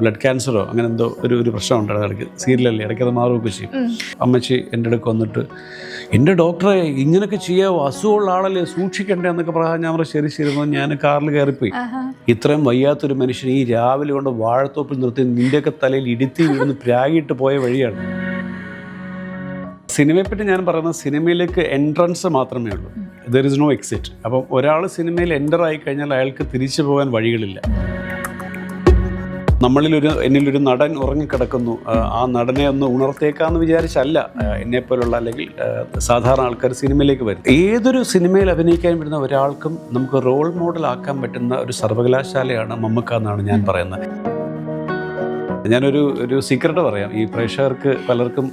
Blood ക്യാൻസറോ അങ്ങനെ എന്തോ ഒരു ഒരു പ്രശ്നമുണ്ട് ഇടയ്ക്ക്. സീരിയലല്ലേ ഇടയ്ക്ക് അത് മാറുകയൊക്കെ ചെയ്യും. അമ്മച്ചി എന്റെ അടുക്ക് വന്നിട്ട് എന്റെ ഡോക്ടറെ ഇങ്ങനെയൊക്കെ ചെയ്യാവോ അസുഖമുള്ള ആളല്ലേ സൂക്ഷിക്കണ്ടേ എന്നൊക്കെ പറയാൻ ഞാൻ പറഞ്ഞാൽ ശരി ശരി ഞാൻ കാറിൽ കയറിപ്പോയി. ഇത്രയും വയ്യാത്തൊരു മനുഷ്യൻ ഈ രാവിലെ കൊണ്ട് വാഴത്തോപ്പിൽ നിർത്തി നിന്റെയൊക്കെ തലയിൽ ഇടുത്തി വീണ് പ്രാഗിട്ട് പോയ വഴിയാണ്. സിനിമയെപ്പറ്റി ഞാൻ പറയുന്നത് സിനിമയിലേക്ക് എൻട്രൻസ് മാത്രമേ ഉള്ളൂ. ദർ ഇസ് നോ എക്സിറ്റ് അപ്പം ഒരാൾ സിനിമയിൽ എന്റർ ആയി കഴിഞ്ഞാൽ അയാൾക്ക് തിരിച്ചു പോകാൻ വഴികളില്ല. നമ്മളിലൊരു എന്നിലൊരു നടൻ ഉറങ്ങിക്കിടക്കുന്നു. ആ, നടനെ ഒന്ന് ഉണർത്തേക്കാന്ന് വിചാരിച്ചല്ല എന്നെപ്പോലുള്ള അല്ലെങ്കിൽ സാധാരണ ആൾക്കാർ സിനിമയിലേക്ക് വരും ഏതൊരു സിനിമയിൽ അഭിനയിക്കാൻ വരുന്ന ഒരാൾക്കും നമുക്ക് റോൾ മോഡൽ ആക്കാൻ പറ്റുന്ന ഒരു സർവകലാശാലയാണ് മമ്മക്ക എന്നാണ് ഞാൻ പറയുന്നത്. ഞാനൊരു ഒരു സീക്രട്ട് പറയാം. ഈ പ്രേക്ഷകർക്ക് പലർക്കും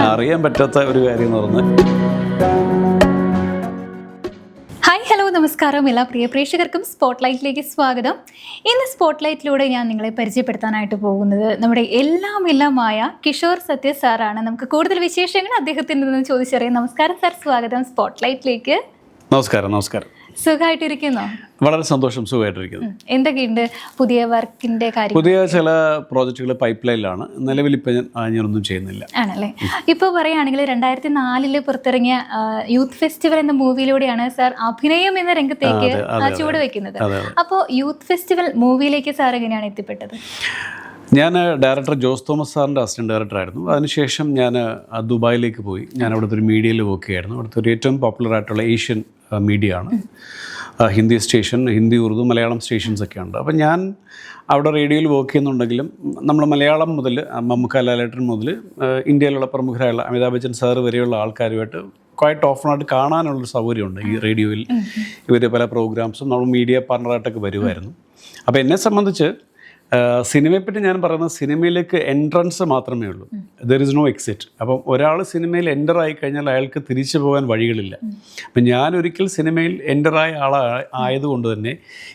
അറിയാൻ പറ്റാത്ത ഒരു കാര്യം എന്ന് പറഞ്ഞാൽ ഹായ് ഹലോ നമസ്കാരം. എല്ലാ പ്രിയ പ്രേക്ഷകർക്കും സ്പോട്ട്ലൈറ്റിലേക്ക് സ്വാഗതം. ഇന്ന് സ്പോട്ട്ലൈറ്റിലൂടെ ഞാൻ നിങ്ങളെ പരിചയപ്പെടുത്താനായിട്ട് പോകുന്നത് നമ്മുടെ എല്ലാം എല്ലാമായ കിഷോർ സത്യ സാറാണ്. നമുക്ക് കൂടുതൽ വിശേഷങ്ങൾ അദ്ദേഹത്തിൽ നിന്ന് ചോദിച്ചറിയാം. നമസ്കാരം സാർ. സ്വാഗതം സ്പോട്ട്ലൈറ്റിലേക്ക്. നമസ്കാരം നമസ്കാരം. സുഖമായിട്ടിരിക്കുന്നോ വളരെ സന്തോഷം സുഖമായിട്ടിരിക്കുന്നു. എന്തൊക്കെയുണ്ട് പുതിയ വർക്കിന്റെ കാര്യം പുതിയ ചില പ്രോജക്റ്റുകൾ പൈപ്പ് ലൈനിലാണ് നിലവിൽ ഇപ്പം ഞാനൊന്നും ചെയ്യുന്നില്ല. ആണല്ലേ? ഇപ്പോൾ പറയുകയാണെങ്കിൽ രണ്ടായിരത്തി നാലിൽ പുറത്തിറങ്ങിയ യൂത്ത് ഫെസ്റ്റിവൽ എന്ന മൂവിയിലൂടെയാണ് സാർ അഭിനയം എന്ന രംഗത്തേക്ക് ചുവട് വെക്കുന്നത്. അപ്പോൾ യൂത്ത് ഫെസ്റ്റിവൽ മൂവിയിലേക്ക് സാർ എങ്ങനെയാണ് എത്തിപ്പെട്ടത്? ഞാൻ ഡയറക്ടർ ജോസ് തോമസ് സാറിന്റെ അസിസ്റ്റന്റ് ഡയറക്ടറായിരുന്നു അതിനുശേഷം ഞാൻ ദുബായിലേക്ക് പോയി. ഞാൻ അവിടുത്തെ ഒരു മീഡിയയിൽ വർക്ക് ചെയ്യായിരുന്നു അവിടുത്തെ ഒരു ഏറ്റവും പോപ്പുലർ ആയിട്ടുള്ള ഏഷ്യൻ മീഡിയ ആണ് ഹിന്ദി സ്റ്റേഷൻ ഹിന്ദി ഉറുദു മലയാളം സ്റ്റേഷൻസ് ഒക്കെ ഉണ്ട് അപ്പം ഞാൻ അവിടെ റേഡിയോയിൽ വർക്ക് ചെയ്യുന്നുണ്ടെങ്കിലും നമ്മൾ മലയാളം മുതൽ മമ്മൂക്ക ലാലേട്ടൻ മുതൽ ഇന്ത്യയിലുള്ള പ്രമുഖരായുള്ള അമിതാഭ് ബച്ചൻ സാർ വരെയുള്ള ആൾക്കാരുമായിട്ട് ക്വയറ്റ് ഓഫണായിട്ട് കാണാനുള്ളൊരു സൗകര്യമുണ്ട് ഈ റേഡിയോയിൽ. ഇവർ പല പ്രോഗ്രാംസും നമ്മൾ മീഡിയ പാർട്ണറായിട്ടൊക്കെ വരുമായിരുന്നു. അപ്പോൾ എന്നെ സംബന്ധിച്ച് സിനിമയെപ്പറ്റി ഞാൻ പറയുന്നത് സിനിമയിലേക്ക് എൻട്രൻസ് മാത്രമേ ഉള്ളൂ. ദർ ഇസ് നോ എക്സിറ്റ് അപ്പം ഒരാൾ സിനിമയിൽ എന്റർ ആയി കഴിഞ്ഞാൽ അയാൾക്ക് തിരിച്ചു പോകാൻ വഴികളില്ല. അപ്പം ഞാൻ ഒരിക്കൽ സിനിമയിൽ എന്റർ ആയ ആളാ ആയതുകൊണ്ട് തന്നെ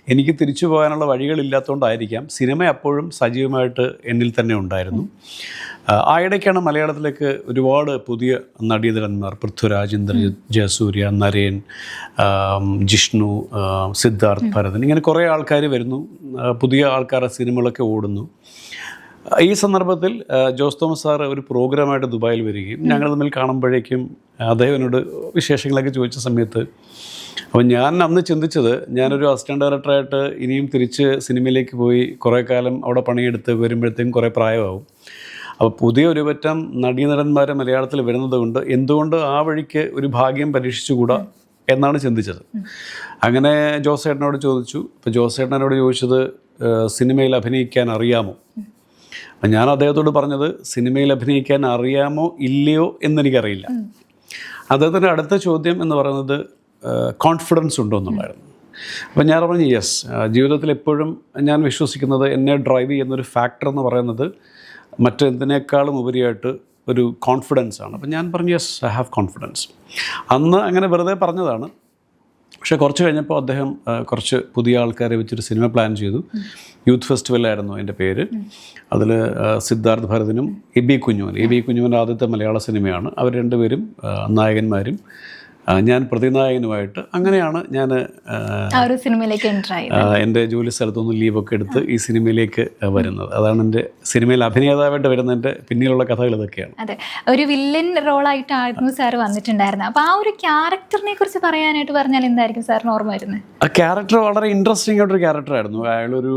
എനിക്ക് തിരിച്ചു പോകാനുള്ള വഴികളില്ലാത്തതുകൊണ്ടായിരിക്കാം സിനിമ അപ്പോഴും സജീവമായിട്ട് എന്നിൽ തന്നെ ഉണ്ടായിരുന്നു. ആ, ഇടയ്ക്കാണ് മലയാളത്തിലേക്ക് ഒരുപാട് പുതിയ നടീതരന്മാർ. പൃഥ്വിരാജ് ഇന്ദ്ര ജയസൂര്യ നരേൻ ജിഷ്ണു സിദ്ധാർത്ഥ് ഭരതൻ. ഇങ്ങനെ കുറേ ആൾക്കാർ വരുന്നു. പുതിയ ആൾക്കാരുടെ സിനിമകളൊക്കെ ഓടുന്നു. ഈ സന്ദർഭത്തിൽ ജോസ് തോമസ് സാർ ഒരു പ്രോഗ്രാമായിട്ട് ദുബായിൽ വരികയും ഞങ്ങൾ തമ്മിൽ കാണുമ്പോഴേക്കും അദ്ദേഹം എന്നോട് വിശേഷങ്ങളൊക്കെ ചോദിച്ച സമയത്ത് അപ്പോൾ ഞാൻ അന്ന് ചിന്തിച്ചത് ഞാനൊരു അസിസ്റ്റന്റ് ഡയറക്ടറായിട്ട് ഇനിയും തിരിച്ച് സിനിമയിലേക്ക് പോയി കുറേ കാലം അവിടെ പണിയെടുത്ത് വരുമ്പോഴത്തേക്കും കുറേ പ്രായമാവും. അപ്പോൾ പുതിയ ഒരു പറ്റം നടീനടന്മാരെ മലയാളത്തിൽ വരുന്നത് കൊണ്ട് എന്തുകൊണ്ട് ആ വഴിക്ക് ഒരു ഭാഗ്യം പരീക്ഷിച്ചുകൂടാ എന്നാണ് ചിന്തിച്ചത്. അങ്ങനെ ജോസേട്ടനോട് ചോദിച്ചു. അപ്പോൾ ജോസേട്ടനോട് ചോദിച്ചത് സിനിമയിൽ അഭിനയിക്കാൻ അറിയാമോ? അപ്പം ഞാൻ അദ്ദേഹത്തോട് പറഞ്ഞത് സിനിമയിൽ അഭിനയിക്കാൻ അറിയാമോ ഇല്ലയോ എന്നെനിക്കറിയില്ല. അദ്ദേഹത്തിന്റെ അടുത്ത ചോദ്യം എന്ന് പറയുന്നത് കോൺഫിഡൻസ് ഉണ്ടോ എന്നുള്ളായിരുന്നു അപ്പം ഞാൻ പറഞ്ഞു യെസ് ജീവിതത്തിൽ എപ്പോഴും ഞാൻ വിശ്വസിക്കുന്നത് എന്നെ ഡ്രൈവ് ചെയ്യുന്നൊരു ഫാക്ടർ എന്ന് പറയുന്നത് മറ്റെന്തിനേക്കാളും ഉപരിയായിട്ട് ഒരു കോൺഫിഡൻസ് ആണ്. അപ്പം ഞാൻ പറഞ്ഞു യെസ് ഐ ഹാവ് കോൺഫിഡൻസ് അന്ന് അങ്ങനെ വെറുതെ പറഞ്ഞതാണ്. പക്ഷേ കുറച്ച് കഴിഞ്ഞപ്പോൾ അദ്ദേഹം കുറച്ച് പുതിയ ആൾക്കാരെ വെച്ചൊരു സിനിമ പ്ലാൻ ചെയ്തു. യൂത്ത് ഫെസ്റ്റിവലായിരുന്നു അതിന്റെ പേര്. അതിൽ Siddharth ഭരതനും A B Kunjuvan B Kunjuvan ആദ്യത്തെ മലയാള സിനിമയാണ്. അവർ രണ്ടുപേരും നായകന്മാരും ഞാൻ പ്രതിനായകനുമായിട്ട് അങ്ങനെയാണ് ഞാൻ സിനിമയിലേക്ക് എന്റെ ജോലി സ്ഥലത്തുനിന്ന് ലീവൊക്കെ എടുത്ത് ഈ സിനിമയിലേക്ക് വരുന്നത്. അതാണ് എന്റെ സിനിമയിൽ അഭിനേതാവായിട്ട് വരുന്നതിന്റെ പിന്നിലുള്ള കഥകൾ ഇതൊക്കെയാണ്. അതെ. ഒരു വില്ലൻ റോളായിട്ടായിരുന്നു സാർ വന്നിട്ടുണ്ടായിരുന്നത്. അപ്പോൾ ആ ഒരു ക്യാരക്ടറിനെ കുറിച്ച് പറയാനായിട്ട് പറഞ്ഞാൽ എന്തായിരിക്കും സാറിന് ഓർമ്മ വരുന്നത്? ആ ക്യാരക്ടർ വളരെ ഇൻട്രസ്റ്റിംഗ് ആയിട്ടൊരു ക്യാരക്ടറായിരുന്നു അയാളൊരു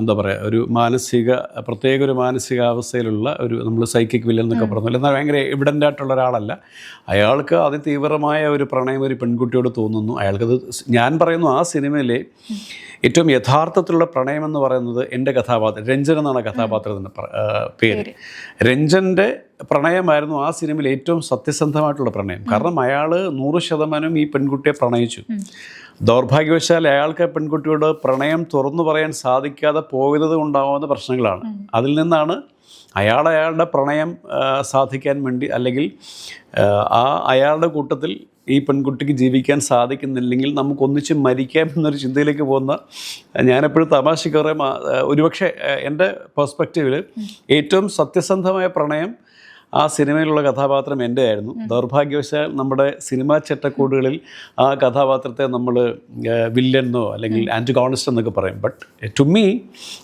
എന്താ പറയുക ഒരു മാനസിക പ്രത്യേക ഒരു മാനസികാവസ്ഥയിലുള്ള ഒരു നമ്മൾ സൈക്കിക് വില്ലൻ എന്നൊക്കെ പറഞ്ഞു എന്നാൽ ഭയങ്കര എവിഡന്റ് ആയിട്ടുള്ള ഒരാളല്ല. അയാൾക്ക് അതിതീവ്രമായ ഒരു പ്രണയം ഒരു പെൺകുട്ടിയോട് തോന്നുന്നു. അയാൾക്കത് ഞാൻ പറയുന്നു ആ സിനിമയിലെ ഏറ്റവും യഥാർത്ഥത്തിലുള്ള പ്രണയം എന്ന് പറയുന്നത് എന്റെ കഥാപാത്രം രഞ്ജൻ എന്നാണ് കഥാപാത്രത്തിന്റെ പ്ര- രഞ്ജന്റെ പ്രണയമായിരുന്നു ആ സിനിമയിൽ ഏറ്റവും സത്യസന്ധമായിട്ടുള്ള പ്രണയം. കാരണം അയാൾ നൂറ് ശതമാനം ഈ പെൺകുട്ടിയെ പ്രണയിച്ചു. ദൗർഭാഗ്യവശാൽ അയാൾക്ക് പെൺകുട്ടിയോട് പ്രണയം തുറന്നു പറയാൻ സാധിക്കാതെ പോയത് ഉണ്ടാവുന്ന പ്രശ്നങ്ങളാണ്. അതിൽ നിന്നാണ് അയാൾ അയാളുടെ പ്രണയം സാധിക്കാൻ വേണ്ടി അല്ലെങ്കിൽ ആ അയാളുടെ കൂട്ടത്തിൽ ഈ പെൺകുട്ടിക്ക് ജീവിക്കാൻ സാധിക്കുന്നില്ലെങ്കിൽ നമുക്കൊന്നിച്ച് മരിക്കാം എന്നൊരു ചിന്തയിലേക്ക് പോകുന്ന ഞാനെപ്പോഴും തമാശ കയറിയ ഒരുപക്ഷെ എന്റെ പെർസ്പെക്റ്റീവിൽ ഏറ്റവും സത്യസന്ധമായ പ്രണയം ആ സിനിമയിലുള്ള കഥാപാത്രം എന്റെ ആയിരുന്നു ദൗർഭാഗ്യവശാൽ നമ്മുടെ സിനിമാ ചട്ടക്കൂടുകളിൽ ആ കഥാപാത്രത്തെ നമ്മൾ വില്ലെന്നോ അല്ലെങ്കിൽ ആന്റിഗോണിസ്റ്റ് എന്നൊക്കെ പറയും. ബട്ട് ടു മീ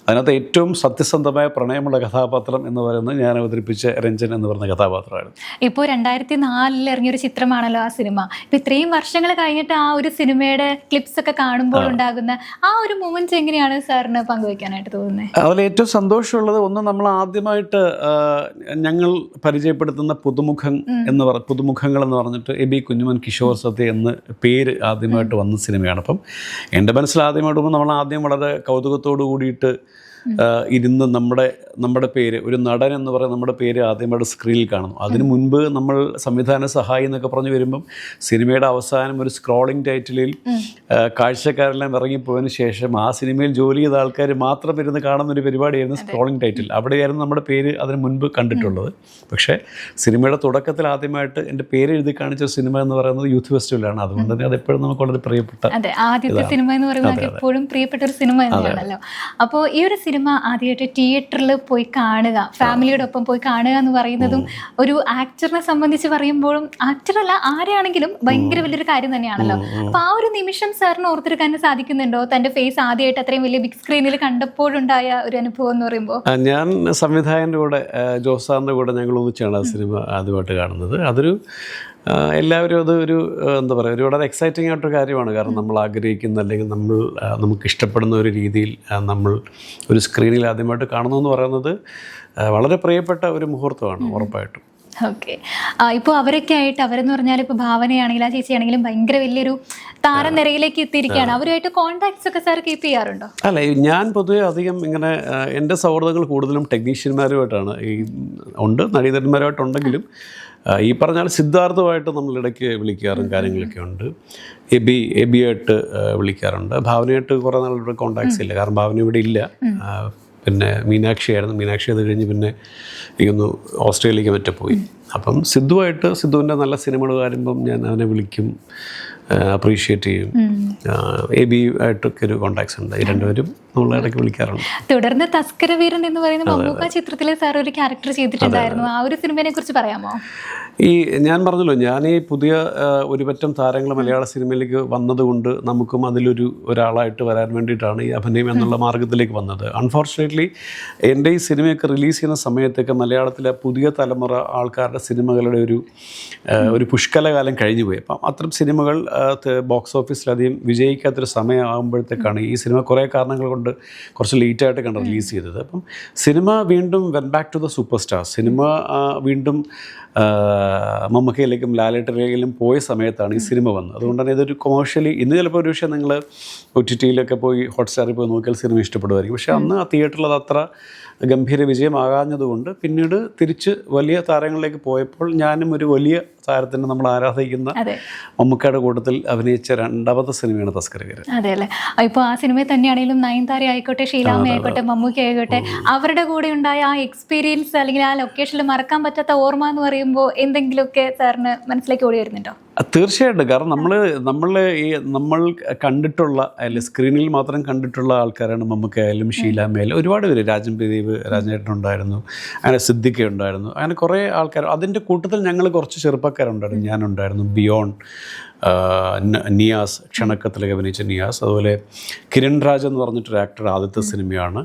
അതിനകത്ത് ഏറ്റവും സത്യസന്ധമായ പ്രണയമുള്ള കഥാപാത്രം എന്ന് പറയുന്നത് ഞാൻ അവതരിപ്പിച്ച രഞ്ജൻ എന്ന് പറയുന്ന കഥാപാത്രമായിരുന്നു. ഇപ്പോൾ രണ്ടായിരത്തി നാലിൽ ഇറങ്ങിയൊരു ചിത്രമാണല്ലോ ആ സിനിമ. ഇപ്പോൾ ഇത്രയും വർഷങ്ങൾ കഴിഞ്ഞിട്ട് ആ ഒരു സിനിമയുടെ ക്ലിപ്സ് ഒക്കെ കാണുമ്പോൾ ഉണ്ടാകുന്ന ആ ഒരു മൂമെന്റ്സ് എങ്ങനെയാണ് സാറിന് പങ്കുവെക്കാനായിട്ട് തോന്നുന്നത് അതിൽ ഏറ്റവും സന്തോഷമുള്ളത് ഒന്ന് നമ്മൾ ആദ്യമായിട്ട് ഞങ്ങൾ ഞങ്ങൾ പരിചയപ്പെടുത്തുന്ന പുതുമുഖം എന്ന് പറ പുതുമുഖങ്ങൾ എന്ന് പറഞ്ഞിട്ട് എ ബി കുഞ്ഞുമൻ കിഷോർ സത്യ എന്ന് പേര് ആദ്യമായിട്ട് വന്ന സിനിമയാണ്. അപ്പം എന്റെ മനസ്സിൽ ആദ്യമായിട്ട് നമ്മൾ ആദ്യം വളരെ കൗതുകത്തോടു കൂടിയിട്ട് ഇരുന്ന് നമ്മുടെ നമ്മുടെ പേര് ഒരു നടൻ എന്ന് പറയുന്ന നമ്മുടെ പേര് ആദ്യമായിട്ട് സ്ക്രീനിൽ കാണുന്നു. അതിനു മുൻപ് നമ്മൾ സംവിധാന സഹായി എന്നൊക്കെ പറഞ്ഞു വരുമ്പം സിനിമയുടെ അവസാനം ഒരു സ്ക്രോളിംഗ് ടൈറ്റിലിൽ കാഴ്ചക്കാരെല്ലാം ഇറങ്ങിപ്പോയതിന് ശേഷം ആ സിനിമയിൽ ജോലി ചെയ്ത ആൾക്കാർ മാത്രം ഇരുന്ന് കാണുന്ന ഒരു പരിപാടിയായിരുന്നു സ്ക്രോളിംഗ് ടൈറ്റിൽ അവിടെയായിരുന്നു നമ്മുടെ പേര് അതിന് മുൻപ് കണ്ടിട്ടുള്ളത്. പക്ഷേ സിനിമയുടെ തുടക്കത്തിൽ ആദ്യമായിട്ട് എന്റെ പേര് എഴുതി കാണിച്ച സിനിമ എന്ന് പറയുന്നത് യൂത്ത് ഫെസ്റ്റിവലാണ്. അതുകൊണ്ട് തന്നെ അത് എപ്പോഴും നമുക്ക് വളരെ പ്രിയപ്പെട്ട അതെ ആദ്യത്തെ സിനിമ എന്ന് പറയുന്നത് എപ്പോഴും പ്രിയപ്പെട്ട ഒരു സിനിമ തന്നെയാണല്ലോ. അപ്പോൾ ഈ ഒരു സിനിമ ആദ്യമായിട്ട് തിയേറ്ററിൽ പോയി കാണുക ഫാമിലിയോടൊപ്പം പോയി കാണുക എന്ന് പറയുന്നതും ഒരു ആക്ടറിനെ സംബന്ധിച്ച് പറയുമ്പോഴും ആക്ടറല്ല ആരാണെങ്കിലും ഭയങ്കര വലിയൊരു കാര്യം തന്നെയാണല്ലോ. അപ്പൊ ആ ഒരു നിമിഷം സാറിന് ഓർത്തെടുക്കാൻ സാധിക്കുന്നുണ്ടോ? തന്റെ ഫേസ് ആദ്യമായിട്ട് അത്രയും വലിയ ബിഗ് സ്ക്രീനിൽ കണ്ടപ്പോഴുണ്ടായ ഒരു അനുഭവം എന്ന് പറയുമ്പോൾ? ഞാൻ സംവിധായകന്റെ കൂടെ ജോസാറിന്റെ കൂടെ ഞങ്ങൾ ഒന്നിച്ചാണ് ആ സിനിമ ആദ്യമായിട്ട് കാണുന്നത്. അതൊരു എല്ലാവരും അത് ഒരു എന്താ പറയുക ഒരു വളരെ എക്സൈറ്റിംഗ് ആയിട്ടൊരു കാര്യമാണ്. കാരണം നമ്മൾ ആഗ്രഹിക്കുന്ന അല്ലെങ്കിൽ നമ്മൾ നമുക്ക് ഇഷ്ടപ്പെടുന്ന ഒരു രീതിയിൽ നമ്മൾ ഒരു സ്ക്രീനിൽ ആദ്യമായിട്ട് കാണുന്നു പറയുന്നത് വളരെ പ്രിയപ്പെട്ട ഒരു മുഹൂർത്തമാണ് ഉറപ്പായിട്ടും. ഓക്കെ. ഇപ്പോൾ അവരൊക്കെ ആയിട്ട് അവരെന്ന് പറഞ്ഞാൽ ഇപ്പോൾ ഭാവനയാണെങ്കിലും ആ ചേച്ചിയാണെങ്കിലും ഭയങ്കര വലിയൊരു താരനിരയിലേക്ക് എത്തിയിരിക്കുകയാണ്. അവരുമായിട്ട് കോൺടാക്ട്സ് ഒക്കെ സാർ കീപ്പ് ചെയ്യാറുണ്ടോ? അല്ല ഞാൻ പൊതുവെ അധികം ഇങ്ങനെ എന്റെ സൗഹൃദങ്ങൾ കൂടുതലും ടെക്നീഷ്യന്മാരുമായിട്ടാണ് ഈ ഉണ്ട് നടീതന്മാരുമായിട്ടുണ്ടെങ്കിലും ഈ പറഞ്ഞാൽ സിദ്ധാർത്ഥമായിട്ട് നമ്മൾ ഇടയ്ക്ക് വിളിക്കാറും കാര്യങ്ങളൊക്കെ ഉണ്ട്. എബി എബിയായിട്ട് ആയിട്ട് വിളിക്കാറുണ്ട്. ഭാവനയായിട്ട് കുറേ നാളുടെ കോണ്ടാക്ട്സ് ഇല്ല. കാരണം ഭാവന ഇവിടെ ഇല്ല. പിന്നെ മീനാക്ഷി ആയിരുന്നു. മീനാക്ഷി അത് കഴിഞ്ഞ് പിന്നെ ഇന്ന് ഓസ്ട്രേലിയക്ക് മറ്റേ പോയി. അപ്പം സിദ്ധുവായിട്ട് സിദ്ധുവിന്റെ നല്ല സിനിമകൾ വരുമ്പം ഞാൻ അവനെ വിളിക്കും. അപ്രീഷിയേറ്റ് ചെയ്യും. എ ബി ആയിട്ടൊക്കെ ഒരു കോണ്ടാക്ട്സ് ഉണ്ട്. ഈ രണ്ടുപേരും നമ്മൾ ഇടയ്ക്ക് വിളിക്കാറുണ്ട്. തുടർന്ന് തസ്കര വീരൻ എന്ന് പറയുന്ന ചിത്രത്തിലെ സാർ ഒരു ക്യാരക്ടർ ചെയ്തിട്ടുണ്ടായിരുന്നു. ആ ഒരു സിനിമയെ കുറിച്ച് പറയാമോ? ഈ ഞാൻ പറഞ്ഞല്ലോ ഞാൻ ഈ പുതിയ ഒരുപറ്റം ഒരു പറ്റം താരങ്ങൾ മലയാള സിനിമയിലേക്ക് വന്നതുകൊണ്ട് നമുക്കും അതിലൊരു ഒരാളായിട്ട് വരാൻ വേണ്ടിയിട്ടാണ് ഈ അഭിനയം എന്നുള്ള മാർഗത്തിലേക്ക് വന്നത്. അൺഫോർച്ചുനേറ്റ്ലി എന്റെ ഈ സിനിമയൊക്കെ റിലീസ് ചെയ്യുന്ന സമയത്തൊക്കെ മലയാളത്തിലെ പുതിയ തലമുറ ആൾക്കാരുടെ സിനിമകളുടെ ഒരു ഒരു പുഷ്കലകാലം കഴിഞ്ഞു പോയി അപ്പം അത്തരം സിനിമകൾ ബോക്സ് ഓഫീസിലധികം വിജയിക്കാത്തൊരു സമയമാകുമ്പോഴത്തേക്കാണ് ഈ സിനിമ കുറേ കാരണങ്ങൾ കൊണ്ട് കുറച്ച് ലേറ്റായിട്ട് കണ്ട് റിലീസ് ചെയ്തത്. അപ്പം സിനിമ വീണ്ടും went back to the super star cinema വീണ്ടും മമ്മക്കയിലേക്കും ലാലേട്ടനിലേക്കും പോയ സമയത്താണ് ഈ സിനിമ വന്നത്. അതുകൊണ്ട് തന്നെ ഇതൊരു കൊമേഴ്ഷ്യലി ഇന്ന് ചിലപ്പോൾ ഒരു പക്ഷേ നിങ്ങൾ ഒ ടി ടിയിലൊക്കെ പോയി ഹോട്ട്സ്റ്റാറിൽ പോയി നോക്കിയാൽ സിനിമ ഇഷ്ടപ്പെടുമായിരിക്കും. പക്ഷേ അന്ന് ആ തിയേറ്ററിൽ അത് അത്ര ഗംഭീര വിജയമാകാഞ്ഞതുകൊണ്ട് പിന്നീട് തിരിച്ച് വലിയ താരങ്ങളിലേക്ക് പോയപ്പോൾ ഞാനും ഒരു വലിയ താരത്തിന് നമ്മൾ ആരാധിക്കുന്ന മമ്മൂക്കയുടെ കൂട്ടത്തിൽ അഭിനയിച്ച രണ്ടാമത്തെ സിനിമയാണ് തസ്കരകര് അതെ അല്ലേ ഇപ്പോൾ ആ സിനിമയിൽ തന്നെയാണെങ്കിലും നയൻതാര ആയിക്കോട്ടെ ഷീലാമ്മ ആയിക്കോട്ടെ മമ്മൂക്ക ആയിക്കോട്ടെ അവരുടെ കൂടെ ഉണ്ടായ ആ എക്സ്പീരിയൻസ് അല്ലെങ്കിൽ ആ ലൊക്കേഷനിൽ മറക്കാൻ പറ്റാത്ത ഓർമ്മ എന്ന് പറയുമ്പോൾ എന്തെങ്കിലുമൊക്കെ സാറിന് മനസ്സിലേക്ക് ഓടി വരുന്നുണ്ടോ? തീർച്ചയായിട്ടും. കാരണം നമ്മൾ നമ്മൾ ഈ നമ്മൾ കണ്ടിട്ടുള്ള അല്ലെ സ്ക്രീനിൽ മാത്രം കണ്ടിട്ടുള്ള ആൾക്കാരാണ് മമ്മൂക്കായാലും ഷീലാമ്മയായാലും ഒരുപാട് പേര്. രാജൻ പ്രദീപ് രാജേട്ടൻ ഉണ്ടായിരുന്നു. അങ്ങനെ സിദ്ദിഖ ഉണ്ടായിരുന്നു. അങ്ങനെ കുറേ ആൾക്കാർ. അതിന്റെ കൂട്ടത്തിൽ ഞങ്ങൾ കുറച്ച് ചെറുപ്പക്കാരുണ്ടായിരുന്നു ഞാനുണ്ടായിരുന്നു. ബിയോൺ നിയാസ് ക്ഷണക്കത്തിലൊക്കെ അഭിനയിച്ച നിയാസ്. അതുപോലെ കിരൺ രാജ് എന്ന് പറഞ്ഞിട്ടൊരു ആക്ടർ ആദ്യത്തെ സിനിമയാണ്.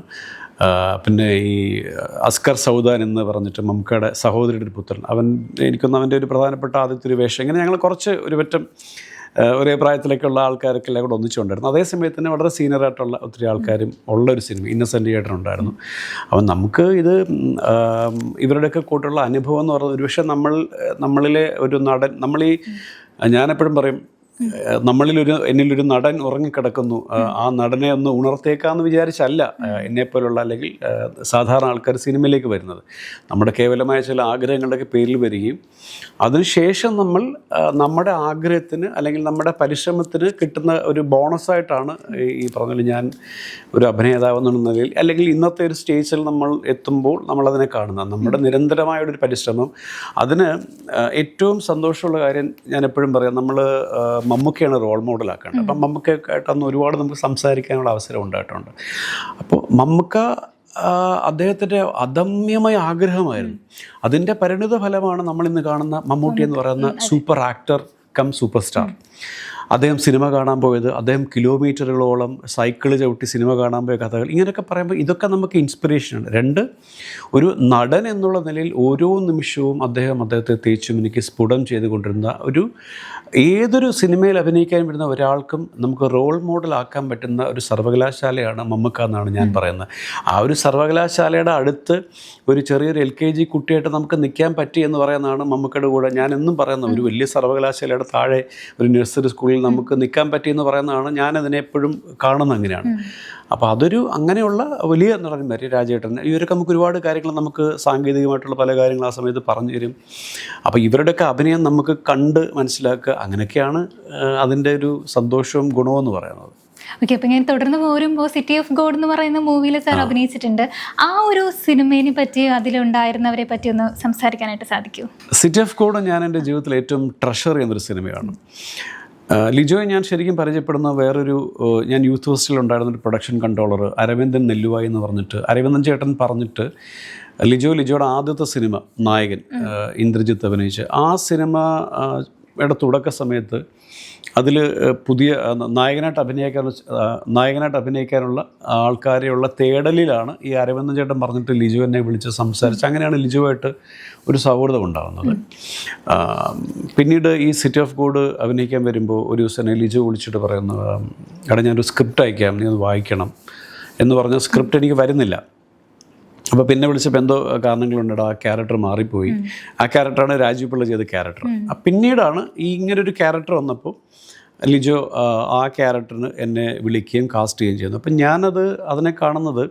പിന്നെ ഈ അസ്കർ സൗദാൻ എന്ന് പറഞ്ഞിട്ട് മമ്മൂക്കയുടെ സഹോദരിയുടെ ഒരു പുത്രൻ. അവൻ എനിക്കൊന്ന് അവന്റെ ഒരു പ്രധാനപ്പെട്ട ആദ്യത്തെ ഒരു വേഷം. ഇങ്ങനെ ഞങ്ങൾ കുറച്ച് ഒരു പറ്റം ഒരേ പ്രായത്തിലേക്കുള്ള ആൾക്കാരൊക്കെ എല്ലാം കൂടെ ഒന്നിച്ചുകൊണ്ടായിരുന്നു അതേ സമയത്ത് തന്നെ വളരെ സീനിയറായിട്ടുള്ള ഒത്തിരി ആൾക്കാരും ഉള്ള ഒരു സിനിമ ഇന്നസെന്റ് ചേട്ടനുണ്ടായിരുന്നു അപ്പം നമുക്ക് ഇത് ഇവരുടെയൊക്കെ കൂട്ടുള്ള അനുഭവം എന്ന് പറയുന്നത് ഒരുപക്ഷെ നമ്മൾ നമ്മളിലെ ഒരു നടൻ നമ്മൾ ഈ ഞാനെപ്പോഴും പറയും നമ്മളിലൊരു എന്നിലൊരു നടൻ ഉറങ്ങിക്കിടക്കുന്നു. ആ നടനെ ഒന്ന് ഉണർത്തേക്കാന്ന് വിചാരിച്ചല്ല എന്നെപ്പോലുള്ള അല്ലെങ്കിൽ സാധാരണ ആൾക്കാർ സിനിമയിലേക്ക് വരുന്നത്. നമ്മുടെ കേവലമായ ചില ആഗ്രഹങ്ങളുടെയൊക്കെ പേരിൽ വരികയും അതിനുശേഷം നമ്മൾ നമ്മുടെ ആഗ്രഹത്തിന് അല്ലെങ്കിൽ നമ്മുടെ പരിശ്രമത്തിന് കിട്ടുന്ന ഒരു ബോണസായിട്ടാണ് ഈ- ഈ പറഞ്ഞ ഞാൻ ഒരു അഭിനേതാവ് എന്നുള്ള നിലയിൽ അല്ലെങ്കിൽ ഇന്നത്തെ ഒരു സ്റ്റേജിൽ നമ്മൾ എത്തുമ്പോൾ നമ്മളതിനെ കാണുന്നത്. നമ്മുടെ നിരന്തരമായൊരു പരിശ്രമം. അതിന് ഏറ്റവും സന്തോഷമുള്ള കാര്യം ഞാൻ എപ്പോഴും പറയാം. നമ്മൾ മമ്മൂക്കയാണ് റോൾ മോഡലാക്കേണ്ടത് അപ്പം മമ്മൂക്കയായിട്ട് അന്ന് ഒരുപാട് നമുക്ക് സംസാരിക്കാനുള്ള അവസരം ഉണ്ടായിട്ടുണ്ട്. അപ്പോൾ മമ്മൂക്ക അദ്ദേഹത്തിന്റെ അദമ്യമായ ആഗ്രഹമായിരുന്നു. അതിന്റെ പരിണിത ഫലമാണ് നമ്മൾ ഇന്ന് കാണുന്ന മമ്മൂട്ടി എന്ന് പറയുന്ന super actor cum super star അദ്ദേഹം സിനിമ കാണാൻ പോയത് അദ്ദേഹം കിലോമീറ്ററുകളോളം സൈക്കിൾ ചവിട്ടി സിനിമ കാണാൻ പോയ കഥകൾ ഇങ്ങനെയൊക്കെ പറയുമ്പോൾ ഇതൊക്കെ നമുക്ക് ഇൻസ്പിറേഷനാണ് രണ്ട് ഒരു നടൻ എന്നുള്ള നിലയിൽ ഓരോ നിമിഷവും അദ്ദേഹം അദ്ദേഹത്തെ തേച്ചും എനിക്ക് സ്ഫുടം ചെയ്തുകൊണ്ടിരുന്ന ഒരു ഏതൊരു സിനിമയിൽ അഭിനയിക്കാൻ വരുന്ന ഒരാൾക്കും നമുക്ക് റോൾ മോഡൽ ആക്കാൻ പറ്റുന്ന ഒരു സർവകലാശാലയാണ് മമ്മക്ക എന്നാണ് ഞാൻ പറയുന്നത്. ആ ഒരു സർവകലാശാലയുടെ അടുത്ത് ഒരു ചെറിയൊരു എൽ കെ ജി കുട്ടിയായിട്ട് നമുക്ക് നിൽക്കാൻ പറ്റി എന്ന് പറയുന്നതാണ് മമ്മക്കയുടെ കൂടെ. ഞാൻ എന്നും പറയുന്നത് ഒരു വലിയ സർവകലാശാലയുടെ താഴെ ഒരു നഴ്സറി സ്കൂളിൽ നമുക്ക് നിൽക്കാൻ പറ്റി എന്ന് പറയുന്നതാണ് ഞാൻ അതിനെ എപ്പോഴും കാണുന്ന അങ്ങനെയാണ്. അപ്പോൾ അതൊരു അങ്ങനെയുള്ള വലിയ നടന്മാർ രാജേട്ടൻ ഇവരൊക്കെ നമുക്ക് ഒരുപാട് കാര്യങ്ങൾ നമുക്ക് സാങ്കേതികമായിട്ടുള്ള പല കാര്യങ്ങൾ ആ സമയത്ത് പറഞ്ഞു തരും. അപ്പോൾ ഇവരുടെയൊക്കെ അഭിനയം നമുക്ക് കണ്ട് മനസ്സിലാക്കുക അങ്ങനെയൊക്കെയാണ് അതിന്റെ ഒരു സന്തോഷവും ഗുണവും എന്ന് പറയുന്നത്. ഓക്കെ അപ്പം ഞാൻ തുടർന്ന് പോരുമ്പോൾ സിറ്റി ഓഫ് ഗോഡ് എന്ന് പറയുന്ന മൂവിയിൽ സാർ അഭിനയിച്ചിട്ടുണ്ട്. ആ ഒരു സിനിമയെ പറ്റി അതിലുണ്ടായിരുന്നവരെ പറ്റി ഒന്ന് സംസാരിക്കാനായിട്ട് സാധിക്കൂ. സിറ്റി ഓഫ് ഗോഡ് ഞാൻ എന്റെ ജീവിതത്തിൽ ഏറ്റവും ട്രഷർ ചെയ്യുന്നൊരു സിനിമയാണ്. ലിജോയെ ഞാൻ ശരിക്കും പരിചയപ്പെടുന്ന വേറൊരു ഞാൻ യൂത്ത് ഹോസ്റ്റലിൽ ഉണ്ടായിരുന്ന ഒരു പ്രൊഡക്ഷൻ കൺട്രോളർ അരവിന്ദൻ നെല്ലുവായി എന്ന് പറഞ്ഞിട്ട് അരവിന്ദൻ ചേട്ടൻ പറഞ്ഞിട്ട് ലിജോ ലിജോയുടെ ആദ്യത്തെ സിനിമ നായകൻ ഇന്ദ്രജിത്ത് അഭിനയിച്ച് ആ സിനിമ യുടെ തുടക്ക സമയത്ത് അതിൽ പുതിയ നായകനായിട്ട് അഭിനയിക്കാൻ നായകനായിട്ട് അഭിനയിക്കാനുള്ള ആൾക്കാരെയുള്ള തേടലിലാണ് ഈ അരവിന്ദൻ ചേട്ടൻ പറഞ്ഞിട്ട് ലിജു എന്നെ വിളിച്ച് സംസാരിച്ച് അങ്ങനെയാണ് ലിജുവായിട്ട് ഒരു സൗഹൃദം ഉണ്ടാകുന്നത്. പിന്നീട് ഈ സിറ്റി ഓഫ് ഗോഡ് അഭിനയിക്കാൻ വരുമ്പോൾ ഒരു ദിവസം എന്നെ ലിജു വിളിച്ചിട്ട് പറയുന്നു എടാ ഞാനൊരു സ്ക്രിപ്റ്റ് അയക്കാം നീ അത് വായിക്കണം എന്ന് പറഞ്ഞ സ്ക്രിപ്റ്റ് എനിക്ക് വരുന്നില്ല. അപ്പോൾ പിന്നെ വിളിച്ചപ്പോൾ എന്തോ കാരണങ്ങളുണ്ട് ആ ക്യാരക്ടർ മാറിപ്പോയി. ആ ക്യാരക്ടറാണ് രാജീവ് പിള്ള ചെയ്ത ക്യാരക്ടർ പിന്നീടാണ് ഈ ഇങ്ങനൊരു ക്യാരക്ടർ വന്നപ്പോൾ ലിജോ ആ, ക്യാരക്ടറിന് എന്നെ വിളിക്കുകയും കാസ്റ്റ് ചെയ്യുകയും ചെയ്യുന്നു. അപ്പം ഞാനത് അതിനെ കാണുന്നത്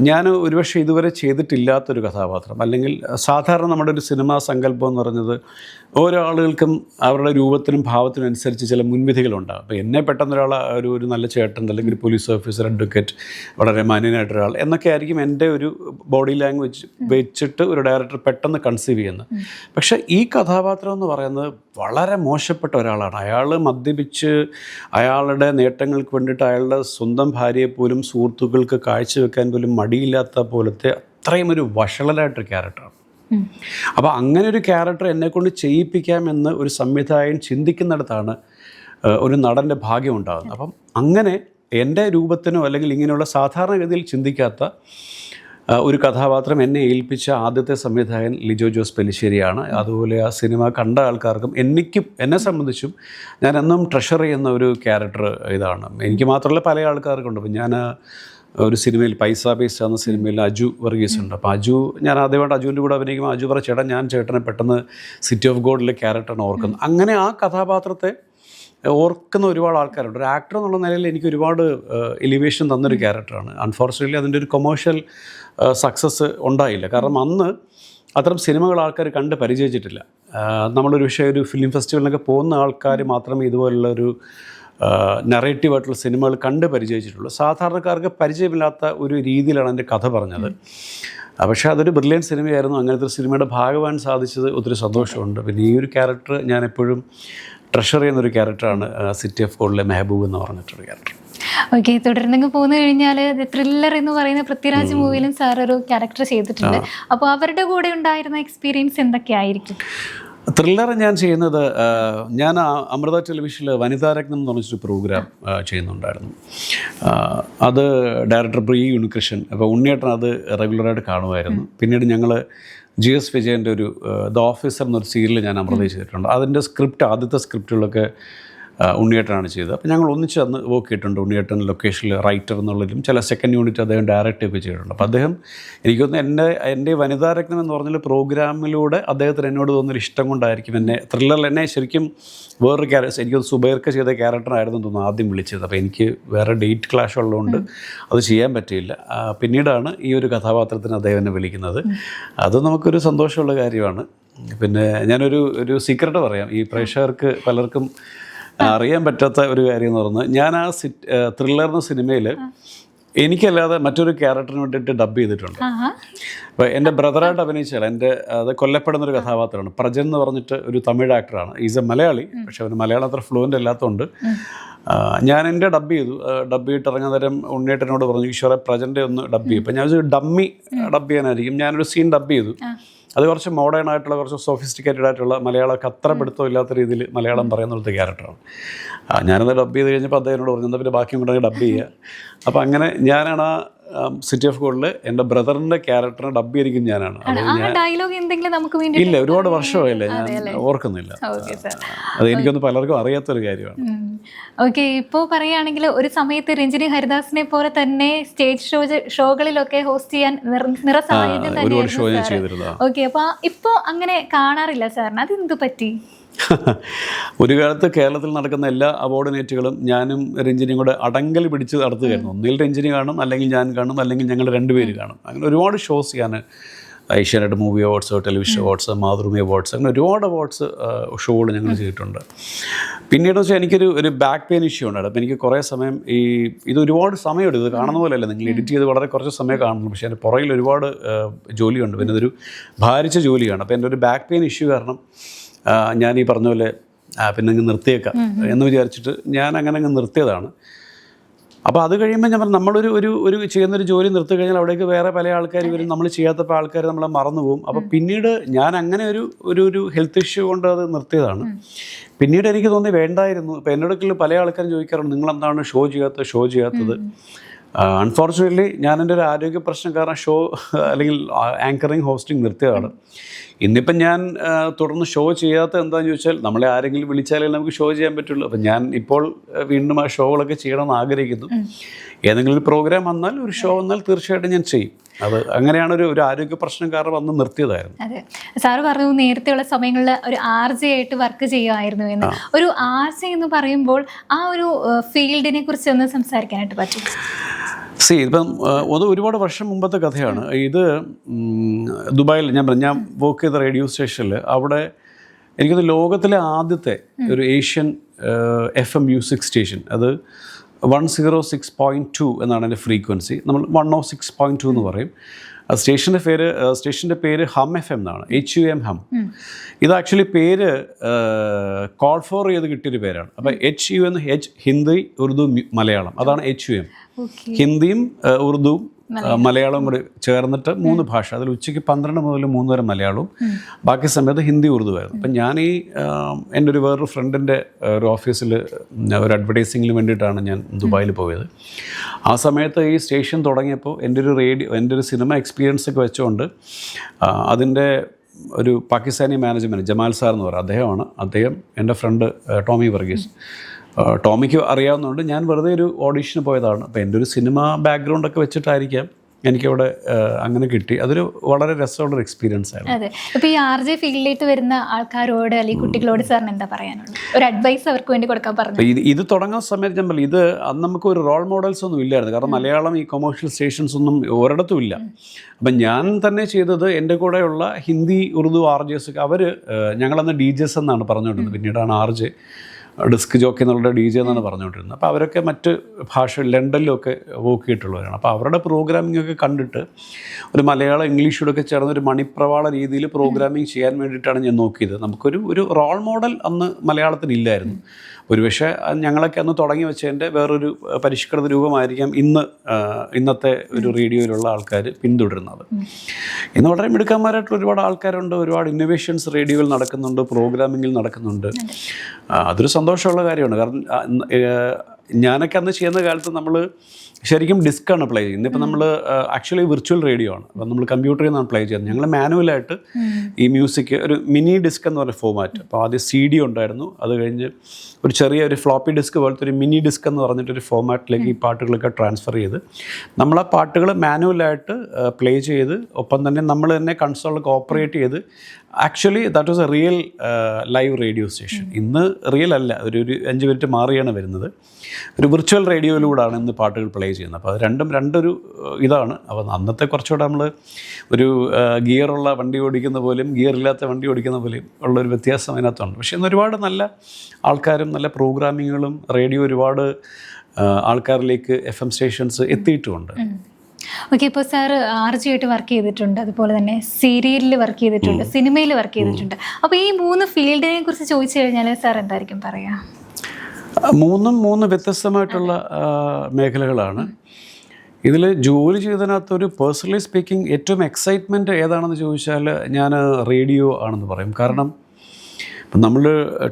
ഞാൻ ഒരുപക്ഷെ ഇതുവരെ ചെയ്തിട്ടില്ലാത്തൊരു കഥാപാത്രം. അല്ലെങ്കിൽ സാധാരണ നമ്മുടെ ഒരു സിനിമാ സങ്കല്പം എന്ന് പറഞ്ഞത് ഓരോ ആളുകൾക്കും അവരുടെ രൂപത്തിനും ഭാവത്തിനും അനുസരിച്ച് ചില മുൻവിധികളുണ്ടാകും അപ്പോൾ എന്നെ പെട്ടെന്ന് ഒരാൾ ഒരു ഒരു നല്ല ചേട്ടൻ അല്ലെങ്കിൽ ഒരു പോലീസ് ഓഫീസർ അഡ്വക്കേറ്റ് വളരെ മാന്യനായിട്ടൊരാൾ എന്നൊക്കെ ആയിരിക്കും എന്റെ ഒരു ബോഡി ലാംഗ്വേജ് വെച്ചിട്ട് ഒരു ഡയറക്ടർ പെട്ടെന്ന് കൺസീവ് ചെയ്യുന്നത്. പക്ഷേ ഈ കഥാപാത്രം എന്ന് പറയുന്നത് വളരെ മോശപ്പെട്ട ഒരാളാണ്. അയാൾ മദ്യപിച്ച് അയാളുടെ നേട്ടങ്ങൾക്ക് വേണ്ടിയിട്ട് അയാളുടെ സ്വന്തം ഭാര്യയെ പോലും സുഹൃത്തുക്കൾക്ക് കാഴ്ചവെക്കാൻ പോലും മടിയില്ലാത്ത പോലത്തെ അത്രയും ഒരു വഷളലായിട്ടൊരു ക്യാരക്ടറാണ് അപ്പോൾ അങ്ങനെ ഒരു ക്യാരക്ടർ എന്നെക്കൊണ്ട് ചെയ്യിപ്പിക്കാമെന്ന് ഒരു സംവിധായകൻ ചിന്തിക്കുന്നിടത്താണ് ഒരു നടന്റെ ഭാഗ്യം ഉണ്ടാകുന്നത്. അപ്പം അങ്ങനെ എന്റെ രൂപത്തിനോ അല്ലെങ്കിൽ ഇങ്ങനെയുള്ള സാധാരണഗതിയിൽ ചിന്തിക്കാത്ത ഒരു കഥാപാത്രം എന്നെ ഏൽപ്പിച്ച ആദ്യത്തെ സംവിധായകൻ ലിജോ ജോസ് പെലിശ്ശേരിയാണ്. അതുപോലെ ആ സിനിമ കണ്ട ആൾക്കാർക്കും എനിക്കും എന്നെ സംബന്ധിച്ചും ഞാൻ എന്നും ട്രഷർ ചെയ്യുന്ന ഒരു ക്യാരക്ടർ ഇതാണ്. എനിക്ക് മാത്രമല്ല പല ആൾക്കാർക്കുണ്ട് അപ്പം ഞാൻ ഒരു സിനിമയിൽ പൈസ പൈസ എന്ന സിനിമയിൽ അജു വർഗീസ് ഉണ്ട്. അപ്പോൾ അജു ഞാൻ ആദ്യമായിട്ട് അജുവിന്റെ കൂടെ അഭിനയിക്കുമ്പോൾ അജു പറ ചേട്ടൻ ഞാൻ ചേട്ടനെ പെട്ടെന്ന് സിറ്റി ഓഫ് ഗോഡിലെ ക്യാരക്ടറാണ് ഓർക്കുന്നത് അങ്ങനെ ആ കഥാപാത്രത്തെ ഓർക്കുന്ന ഒരുപാട് ആൾക്കാരുണ്ട്. ഒരു ആക്ടർ എന്നുള്ള നിലയിൽ എനിക്ക് ഒരുപാട് എലിവേഷൻ തന്നൊരു ക്യാരക്ടറാണ് അൺഫോർച്ചുനേറ്റ്ലി അതിന്റെ ഒരു കൊമേഴ്ഷ്യൽ സക്സസ് ഉണ്ടായില്ല. കാരണം അന്ന് അത്തരം സിനിമകൾ ആൾക്കാർ കണ്ട് പരിചയിച്ചിട്ടില്ല. നമ്മളൊരു പക്ഷേ ഒരു ഫിലിം ഫെസ്റ്റിവലിനൊക്കെ പോകുന്ന ആൾക്കാർ മാത്രമേ ഇതുപോലുള്ള ഒരു നറേറ്റീവായിട്ടുള്ള സിനിമകൾ കണ്ട് പരിചയിച്ചിട്ടുള്ളൂ. സാധാരണക്കാർക്ക് പരിചയമില്ലാത്ത ഒരു രീതിയിലാണ് എന്റെ കഥ പറഞ്ഞത്. പക്ഷേ അതൊരു ബ്രില്യൻ സിനിമയായിരുന്നു. അങ്ങനത്തെ ഒരു സിനിമയുടെ ഭാഗമാകാൻ സാധിച്ചത് ഒത്തിരി സന്തോഷമുണ്ട്. പിന്നെ ഈ ഒരു ക്യാരക്ടർ ഞാൻ എപ്പോഴും ട്രഷർ ചെയ്യുന്ന ഒരു ക്യാരക്ടറാണ് സിറ്റി ഓഫ് കോളിലെ മെഹബൂബ് എന്ന് പറഞ്ഞിട്ടൊരു ക്യാരക്ടർ ഓക്കെ തുടർന്നങ്ങ് പോന്നു കഴിഞ്ഞാൽ ത്രില്ലർ എന്ന് പറയുന്ന പൃഥ്വിരാജ് മൂവിയിലും സാർ ഒരു ക്യാരക്ടർ ചെയ്തിട്ടുണ്ട്. അപ്പോൾ അവരുടെ കൂടെ ഉണ്ടായിരുന്ന എക്സ്പീരിയൻസ് എന്തൊക്കെയായിരിക്കും? ത്രില്ലർ ഞാൻ ചെയ്യുന്നത് ഞാൻ അമൃത ടെലിവിഷനിൽ വനിതാരത്നം എന്ന് പറഞ്ഞൊരു പ്രോഗ്രാം ചെയ്യുന്നുണ്ടായിരുന്നു. അത് ഡയറക്ടർ പ്രി യുണിക്രിഷൻ അപ്പോൾ ഉണ്ണിയേട്ടൻ അത് റെഗുലറായിട്ട് കാണുമായിരുന്നു. പിന്നീട് ഞങ്ങൾ ജി എസ് വിജയന്റെ ഒരു ദ ഓഫീസർ എന്നൊരു സീരിയൽ ഞാൻ അമൃത ചെയ്തിട്ടുണ്ട്. അതിന്റെ സ്ക്രിപ്റ്റ് ആദ്യത്തെ സ്ക്രിപ്റ്റുകളൊക്കെ ഉണ്ണിയേട്ടനാണ് ചെയ്തത്. അപ്പോൾ ഞങ്ങൾ ഒന്നിച്ച് അന്ന് വർക്ക് ചെയ്തിട്ടുണ്ട് ഉണ്ണിയേട്ടൻ ലൊക്കേഷനിൽ റൈറ്റർ എന്നുള്ളതിലും ചില സെക്കൻഡ് യൂണിറ്റ് അദ്ദേഹം ഡയറക്റ്റ് ഒക്കെ ചെയ്തിട്ടുണ്ട്. അപ്പോൾ അദ്ദേഹം എനിക്കൊന്ന് എന്റെ എന്റെ വനിതാരത്നം എന്ന് പറഞ്ഞാൽ പ്രോഗ്രാമിലൂടെ അദ്ദേഹത്തിന് എന്നോട് തോന്നുന്നൊരു ഇഷ്ടം കൊണ്ടായിരിക്കും എന്നെ ത്രില്ലറിൽ എന്നെ ശരിക്കും വേറൊരു ക്യാരക്ടർ എനിക്കത് സുബൈർക്ക് ചെയ്ത ക്യാരക്ടറായിരുന്നു തോന്നുന്നു ആദ്യം വിളിച്ചത്. അപ്പോൾ എനിക്ക് വേറെ ഡേറ്റ് ക്ലാഷ് ഉള്ളതുകൊണ്ട് അത് ചെയ്യാൻ പറ്റിയില്ല. പിന്നീടാണ് ഈ ഒരു കഥാപാത്രത്തിന് അദ്ദേഹം എന്നെ വിളിക്കുന്നത്. അത് നമുക്കൊരു സന്തോഷമുള്ള കാര്യമാണ്. പിന്നെ ഞാനൊരു ഒരു സീക്രട്ട് പറയാം. ഈ പ്രേക്ഷകർക്ക് പലർക്കും അറിയാൻ പറ്റാത്ത ഒരു കാര്യം എന്ന് പറഞ്ഞാൽ ഞാൻ ആ ത്രില്ലർ എന്ന സിനിമയിൽ എനിക്കല്ലാതെ മറ്റൊരു ക്യാരക്ടറിന് വേണ്ടിയിട്ട് ഡബ് ചെയ്തിട്ടുണ്ട്. അപ്പോൾ എന്റെ ബ്രദറായിട്ട് അഭിനയിച്ചാൽ എന്റെ അത് കൊല്ലപ്പെടുന്ന ഒരു കഥാപാത്രമാണ്. പ്രജൻ എന്ന് പറഞ്ഞിട്ട് ഒരു തമിഴ് ആക്ടറാണ് ഈസ് എ മലയാളി പക്ഷെ അവന് മലയാളം അത്ര ഫ്ലുവന്റ് അല്ലാത്തതുകൊണ്ട് ഞാൻ എന്റെ ഡബ് ചെയ്തു. ഡബ് ചെയ്തിട്ട് ഇറങ്ങുന്ന നേരം ഉണ്ണിയേട്ടനോട് പറഞ്ഞു ഈശ്വര പ്രജന്റെ ഒന്ന് ഡബ് ചെയ്യും. അപ്പം ഞാൻ ഡമ്മി ഡബ് ചെയ്യാനായിരിക്കും. ഞാനൊരു സീൻ ഡബ് ചെയ്തു. അത് കുറച്ച് മോഡേൺ ആയിട്ടുള്ള കുറച്ച് സോഫിസ്റ്റിക്കേറ്റഡ് ആയിട്ടുള്ള മലയാളമൊക്കെ അത്ര പിടുത്തം ഇല്ലാത്ത രീതിയിൽ മലയാളം പറയുന്ന പോലത്തെ ക്യാരക്ടറാണ് ഞാനത് ഡബ് ചെയ്ത് കഴിഞ്ഞപ്പോൾ അദ്ദേഹത്തിനോട് പറഞ്ഞു എന്നാൽ പിന്നെ ബാക്കിയും കൂടെ ഡബ് ചെയ്യുക അപ്പോൾ അങ്ങനെ ഞാനാണ് ആ സിറ്റി ഓഫ് ഗോൾഡിൽ എന്റെ ബ്രദറിന്റെ ക്യാരക്ടറിനെ ഡബ് ചെയ്തിരിക്കുന്നത് ഞാനാണ്. ഡയലോഗ് എന്തെങ്കിലും നമുക്ക് വേണ്ടി ഇല്ല ഒരുപാട് വർഷമായില്ലേ? ഞാൻ ഓർക്കുന്നില്ല. അത് എനിക്കൊന്ന് പലർക്കും അറിയാത്തൊരു കാര്യമാണ്. ഓക്കെ ഇപ്പോൾ പറയുകയാണെങ്കിൽ ഒരു സമയത്ത് രഞ്ജിനി ഹരിദാസിനെ പോലെ തന്നെ സ്റ്റേജ് ഷോ ഷോകളിലൊക്കെ ഹോസ്റ്റ് ചെയ്യാൻ നിറ- നിറ സാന്നിധ്യം ഷോ ഞാൻ തന്നെയായിരുന്നു ഓക്കെ അപ്പൊ ഇപ്പോൾ അങ്ങനെ കാണാറില്ല സാറിന്? അത് എന്ത് പറ്റി? ഒരു കാലത്ത് കേരളത്തിൽ നടക്കുന്ന എല്ലാ അവാർഡ് നേറ്റുകളും ഞാനും രഞ്ജിനിയും കൂടെ അടങ്കൽ പിടിച്ച് നടത്തുകയായിരുന്നു. ഒന്നിൽ രഞ്ജിനി കാണും അല്ലെങ്കിൽ ഞാൻ കാണും അല്ലെങ്കിൽ ഞങ്ങൾ രണ്ടുപേര് കാണും. അങ്ങനെ ഒരുപാട് ഷോസ് ഞാൻ Asianet movie awards television awards Mathrubhumi awards അങ്ങനെ ഒരുപാട് അവാർഡ്സ് ഷോകൾ ഞങ്ങൾ ചെയ്തിട്ടുണ്ട്. പിന്നീട് വെച്ചാൽ എനിക്കൊരു ഒരു ബാക്ക് പെയിൻ ഇഷ്യൂ ഉണ്ടായിരുന്നു. അപ്പോൾ എനിക്ക് കുറേ സമയം ഈ ഇത് ഒരുപാട് സമയമുണ്ട് ഇത് കാണുന്ന പോലെയല്ല. നിങ്ങൾ എഡിറ്റ് ചെയ്ത് വളരെ കുറച്ച് സമയം കാണുന്നു പക്ഷേ എന്റെ പുറകിൽ ഒരുപാട് ജോലിയുണ്ട്. പിന്നെ ഇതൊരു ഭാരിച്ച ജോലിയാണ്. അപ്പോൾ എന്റെ ഒരു ബാക്ക് പെയിൻ ഇഷ്യൂ കാരണം ഞാൻ ഈ പറഞ്ഞ പോലെ പിന്നെ അങ്ങ് നിർത്തിയേക്കാം എന്ന് വിചാരിച്ചിട്ട് ഞാൻ അങ്ങനെ അങ്ങ് നിർത്തിയതാണ്. അപ്പോൾ അത് കഴിയുമ്പോൾ ഞാൻ പറഞ്ഞു നമ്മളൊരു ഒരു ഒരു ചെയ്യുന്നൊരു ജോലി നിർത്തി കഴിഞ്ഞാൽ അവിടേക്ക് വേറെ പല ആൾക്കാർ വരും നമ്മൾ ചെയ്യാത്തപ്പോൾ ആൾക്കാർ നമ്മളെ മറന്നു പോകും. അപ്പോൾ പിന്നീട് ഞാൻ അങ്ങനെ ഒരു ഒരു ഒരു ഹെൽത്ത് ഇഷ്യൂ കൊണ്ട് അത് നിർത്തിയതാണ്. പിന്നീട് എനിക്ക് തോന്നി വേണ്ടായിരുന്നു. ഇപ്പോൾ എന്നോടൊക്കെ പല ആൾക്കാരും ചോദിക്കാറുണ്ട് നിങ്ങളെന്താണ് ഷോ ചെയ്യാത്തത് ഷോ ചെയ്യാത്തത്? അൺഫോർച്ചുനേറ്റ്ലി ഞാൻ എന്റെ ഒരു ആരോഗ്യ പ്രശ്നം കാരണം ഷോ അല്ലെങ്കിൽ ആങ്കറിങ് ഹോസ്റ്റിംഗ് നിർത്തിയതാണ്. ഇന്നിപ്പം ഞാൻ തുടർന്ന് ഷോ ചെയ്യാത്ത എന്താണെന്ന് ചോദിച്ചാൽ നമ്മളെ ആരെങ്കിലും വിളിച്ചാലേ നമുക്ക് ഷോ ചെയ്യാൻ പറ്റുള്ളൂ. അപ്പം ഞാൻ ഇപ്പോൾ വീണ്ടും ആ ഷോകളൊക്കെ ചെയ്യണമെന്ന് ആഗ്രഹിക്കുന്നു. ഏതെങ്കിലും ഒരു പ്രോഗ്രാം വന്നാൽ ഒരു ഷോ വന്നാൽ തീർച്ചയായിട്ടും ഞാൻ ചെയ്യും. അത് അങ്ങനെയാണ് ഒരു ഒരു ആരോഗ്യ പ്രശ്നം കാരണം വന്ന് നിർത്തിയതായിരുന്നു. അതെ. സാറ് പറഞ്ഞു നേരത്തെയുള്ള സമയങ്ങളിൽ ഒരു ആർ ജെ ആയിട്ട് വർക്ക് ചെയ്യുമായിരുന്നു എന്ന്. ഒരു ആർ ജെ എന്ന് പറയുമ്പോൾ ആ ഒരു ഫീൽഡിനെ കുറിച്ച് ഒന്ന് സംസാരിക്കാനായിട്ട് പറ്റും. സി ഇപ്പം അത് ഒരുപാട് വർഷം മുമ്പത്തെ കഥയാണ്. ഇത് ദുബായിൽ ഞാൻ ഞാൻ വർക്ക് ചെയ്ത റേഡിയോ സ്റ്റേഷനിൽ അവിടെ എനിക്കത് ലോകത്തിലെ ആദ്യത്തെ ഒരു Asian F M music station. അത് one zero six point two എന്നാണ് എന്റെ ഫ്രീക്വൻസി നമ്മൾ one O six point two എന്ന് പറയും. സ്റ്റേഷന്റെ പേര് സ്റ്റേഷന്റെ പേര് ഹം എഫ് എം എന്നാണ്. H U M Hum. ഇത് ആക്ച്വലി പേര് കോൾ ഫോർ ചെയ്ത് കിട്ടിയൊരു പേരാണ്. അപ്പോൾ എച്ച് യു എന്ന് എച്ച് ഹിന്ദി ഉറുദു മലയാളം. അതാണ് എച്ച് യു എം ഹിന്ദിയും ഉറുദുവും മലയാളവും കൂടി ചേർന്നിട്ട് മൂന്ന് ഭാഷ. അതിൽ ഉച്ചയ്ക്ക് പന്ത്രണ്ട് മുതൽ മൂന്ന് വരെ മലയാളവും. ബാക്കി സമയത്ത് ഹിന്ദി ഉറുദുവായിരുന്നു അപ്പം ഞാൻ ഈ എന്റെ ഒരു വേറൊരു ഫ്രണ്ടിന്റെ ഒരു ഓഫീസിൽ ഒരു അഡ്വർടൈസിങ്ങിന് വേണ്ടിയിട്ടാണ് ഞാൻ ദുബായിൽ പോയത്. ആ സമയത്ത് ഈ സ്റ്റേഷൻ തുടങ്ങിയപ്പോൾ എന്റെ ഒരു റേഡിയോ എന്റെ ഒരു സിനിമ എക്സ്പീരിയൻസ് ഒക്കെ വെച്ചുകൊണ്ട് അതിന്റെ ഒരു പാകിസ്ഥാനി മാനേജ്മെന്റ് ജമാൽ സാർ എന്ന് പറയുന്നത് അദ്ദേഹമാണ്. അദ്ദേഹം എന്റെ ഫ്രണ്ട് ടോമി വർഗീസ്. ടോമിക്ക് അറിയാവുന്നതുകൊണ്ട് ഞാൻ വെറുതെ ഒരു ഓഡീഷന് പോയതാണ്. അപ്പോൾ എന്റെ ഒരു സിനിമ ബാക്ക്ഗ്രൗണ്ടൊക്കെ വെച്ചിട്ടായിരിക്കാം എനിക്കവിടെ അങ്ങനെ കിട്ടി. അതൊരു വളരെ രസമുള്ളൊരു എക്സ്പീരിയൻസ് ആയിരുന്നു. അതെ. അപ്പോൾ ഈ ആർ ജെ ഫീൽഡിലേക്ക് വരുന്ന ആൾക്കാരോട് അല്ലെങ്കിൽ കുട്ടികളോട് സാറിന് എന്താ പറയാനുള്ളത്? ഒരു അഡ്വൈസ് അവർക്ക് വേണ്ടി കൊടുക്കാൻ പറഞ്ഞു? ഇത് ഇത് തുടങ്ങുന്ന സമയത്ത് ഞാൻ ഇത് അന്ന് നമുക്ക് ഒരു റോൾ മോഡൽസ് ഒന്നും ഇല്ലായിരുന്നു. കാരണം മലയാളം ഈ കൊമേഴ്ഷ്യൽ സ്റ്റേഷൻസ് ഒന്നും ഒരിടത്തും ഇല്ല. അപ്പം ഞാൻ തന്നെ ചെയ്തത് എന്റെ കൂടെയുള്ള Hindi Urdu R J s ഒക്കെ അവർ ഞങ്ങളന്ന് ഡി ജെസ് എന്നാണ് പറഞ്ഞുകൊണ്ടിരുന്നത്. പിന്നീടാണ് ആർ ജെ. ഡിസ്ക് ജോക്കി എന്നുള്ള ഡി ജെ എന്നാണ് പറഞ്ഞുകൊണ്ടിരുന്നത്. അപ്പോൾ അവരൊക്കെ മറ്റ് ഭാഷ ലണ്ടനിലൊക്കെ വോക്ക് ചെയ്തിട്ടുള്ളവരാണ് അപ്പോൾ അവരുടെ പ്രോഗ്രാമിംഗ് ഒക്കെ കണ്ടിട്ട് ഒരു മലയാളം ഇംഗ്ലീഷിലൊക്കെ ചേർന്ന് ഒരു മണിപ്രവാള രീതിയിൽ പ്രോഗ്രാമിംഗ് ചെയ്യാൻ വേണ്ടിയിട്ടാണ് ഞാൻ നോക്കിയത്. നമുക്കൊരു ഒരു റോൾ മോഡൽ അന്ന് മലയാളത്തിന് ഇല്ലായിരുന്നു ഒരുപക്ഷെ ഞങ്ങളൊക്കെ അന്ന് തുടങ്ങി വെച്ചതിന്റെ വേറൊരു പരിഷ്കൃത രൂപമായിരിക്കാം ഇന്ന് ഇന്നത്തെ ഒരു റേഡിയോയിലുള്ള ആൾക്കാർ പിന്തുടരുന്നത്. ഇന്ന് വളരെ മിടുക്കന്മാരായിട്ടുള്ള ഒരുപാട് ആൾക്കാരുണ്ട്. ഒരുപാട് ഇന്നോവേഷൻസ് റേഡിയോയിൽ നടക്കുന്നുണ്ട് പ്രോഗ്രാമിങ്ങിൽ നടക്കുന്നുണ്ട്. അതൊരു സന്തോഷമുള്ള കാര്യമാണ്. കാരണം ഞാനൊക്കെ അന്ന് ചെയ്യുന്ന കാലത്ത് നമ്മൾ ശരിക്കും ഡിസ്ക്കാണ് പ്ലേ ചെയ്യുന്നത്. ഇന്നിപ്പോൾ നമ്മൾ ആക്ച്വലി വിർച്വൽ റേഡിയോ ആണ്. അപ്പം നമ്മൾ കമ്പ്യൂട്ടറിൽ നിന്നാണ് പ്ലേ ചെയ്യുന്നത്. ഞങ്ങൾ മാനുവലായിട്ട് ഈ മ്യൂസിക് ഒരു മിനി ഡിസ്ക് എന്ന് പറഞ്ഞ ഫോമാറ്റ് അപ്പോൾ ആദ്യം സി ഡി ഉണ്ടായിരുന്നു. അത് കഴിഞ്ഞ് ഒരു ചെറിയ ഒരു ഫ്ലോപ്പി ഡിസ്ക് പോലത്തെ ഒരു മിനി ഡിസ്ക് എന്ന് പറഞ്ഞിട്ടൊരു ഫോമാറ്റിലേക്ക് ഈ പാട്ടുകളൊക്കെ ട്രാൻസ്ഫർ ചെയ്ത് നമ്മൾ ആ പാട്ടുകൾ മാനുവലായിട്ട് പ്ലേ ചെയ്ത് ഒപ്പം തന്നെ നമ്മൾ തന്നെ കൺസോളൊക്കെ ഓപ്പറേറ്റ് ചെയ്ത് actually that was a real live radio station ഇന്ന് റിയൽ അല്ല ഒരു ഒരു അഞ്ച് മിനിറ്റ് മാറിയാണ് വരുന്നത്. ഒരു വിർച്വൽ റേഡിയോയിലൂടെയാണ് ഇന്ന് പാട്ടുകൾ പ്ലേ ചെയ്യുന്നത്. അപ്പോൾ അത് രണ്ടും രണ്ടൊരു ഇതാണ്. അപ്പോൾ അന്നത്തെ കുറച്ചുകൂടെ നമ്മൾ ഒരു ഗിയറുള്ള വണ്ടി ഓടിക്കുന്ന പോലെയും ഗിയർ ഇല്ലാത്ത വണ്ടി ഓടിക്കുന്ന പോലെയും ഉള്ളൊരു വ്യത്യാസം അതിനകത്തുണ്ട്. പക്ഷേ ഇന്ന് ഒരുപാട് നല്ല ആൾക്കാരും നല്ല പ്രോഗ്രാമിങ്ങുകളും റേഡിയോ ഒരുപാട് ആൾക്കാരിലേക്ക് എഫ് എം സ്റ്റേഷൻസ് എത്തിയിട്ടുമുണ്ട് ഓക്കെ ഇപ്പോൾ സാർ ആർ ജി ആയിട്ട് വർക്ക് ചെയ്തിട്ടുണ്ട്. അതുപോലെ തന്നെ സീരിയലിൽ വർക്ക് ചെയ്തിട്ടുണ്ട് സിനിമയിൽ വർക്ക് ചെയ്തിട്ടുണ്ട്. അപ്പോൾ ഈ മൂന്ന് ഫീൽഡിനെ കുറിച്ച് ചോദിച്ചു കഴിഞ്ഞാൽ സാർ എന്തായിരിക്കും പറയാ? മൂന്നും മൂന്ന് വ്യത്യസ്തമായിട്ടുള്ള മേഖലകളാണ്. ഇതിൽ ജോലി ചെയ്തതിനകത്ത് ഒരു പേഴ്സണലി സ്പീക്കിംഗ് ഏറ്റവും എക്സൈറ്റ്മെന്റ് ഏതാണെന്ന് ചോദിച്ചാൽ ഞാൻ റേഡിയോ ആണെന്ന് പറയും. കാരണം ഇപ്പം നമ്മൾ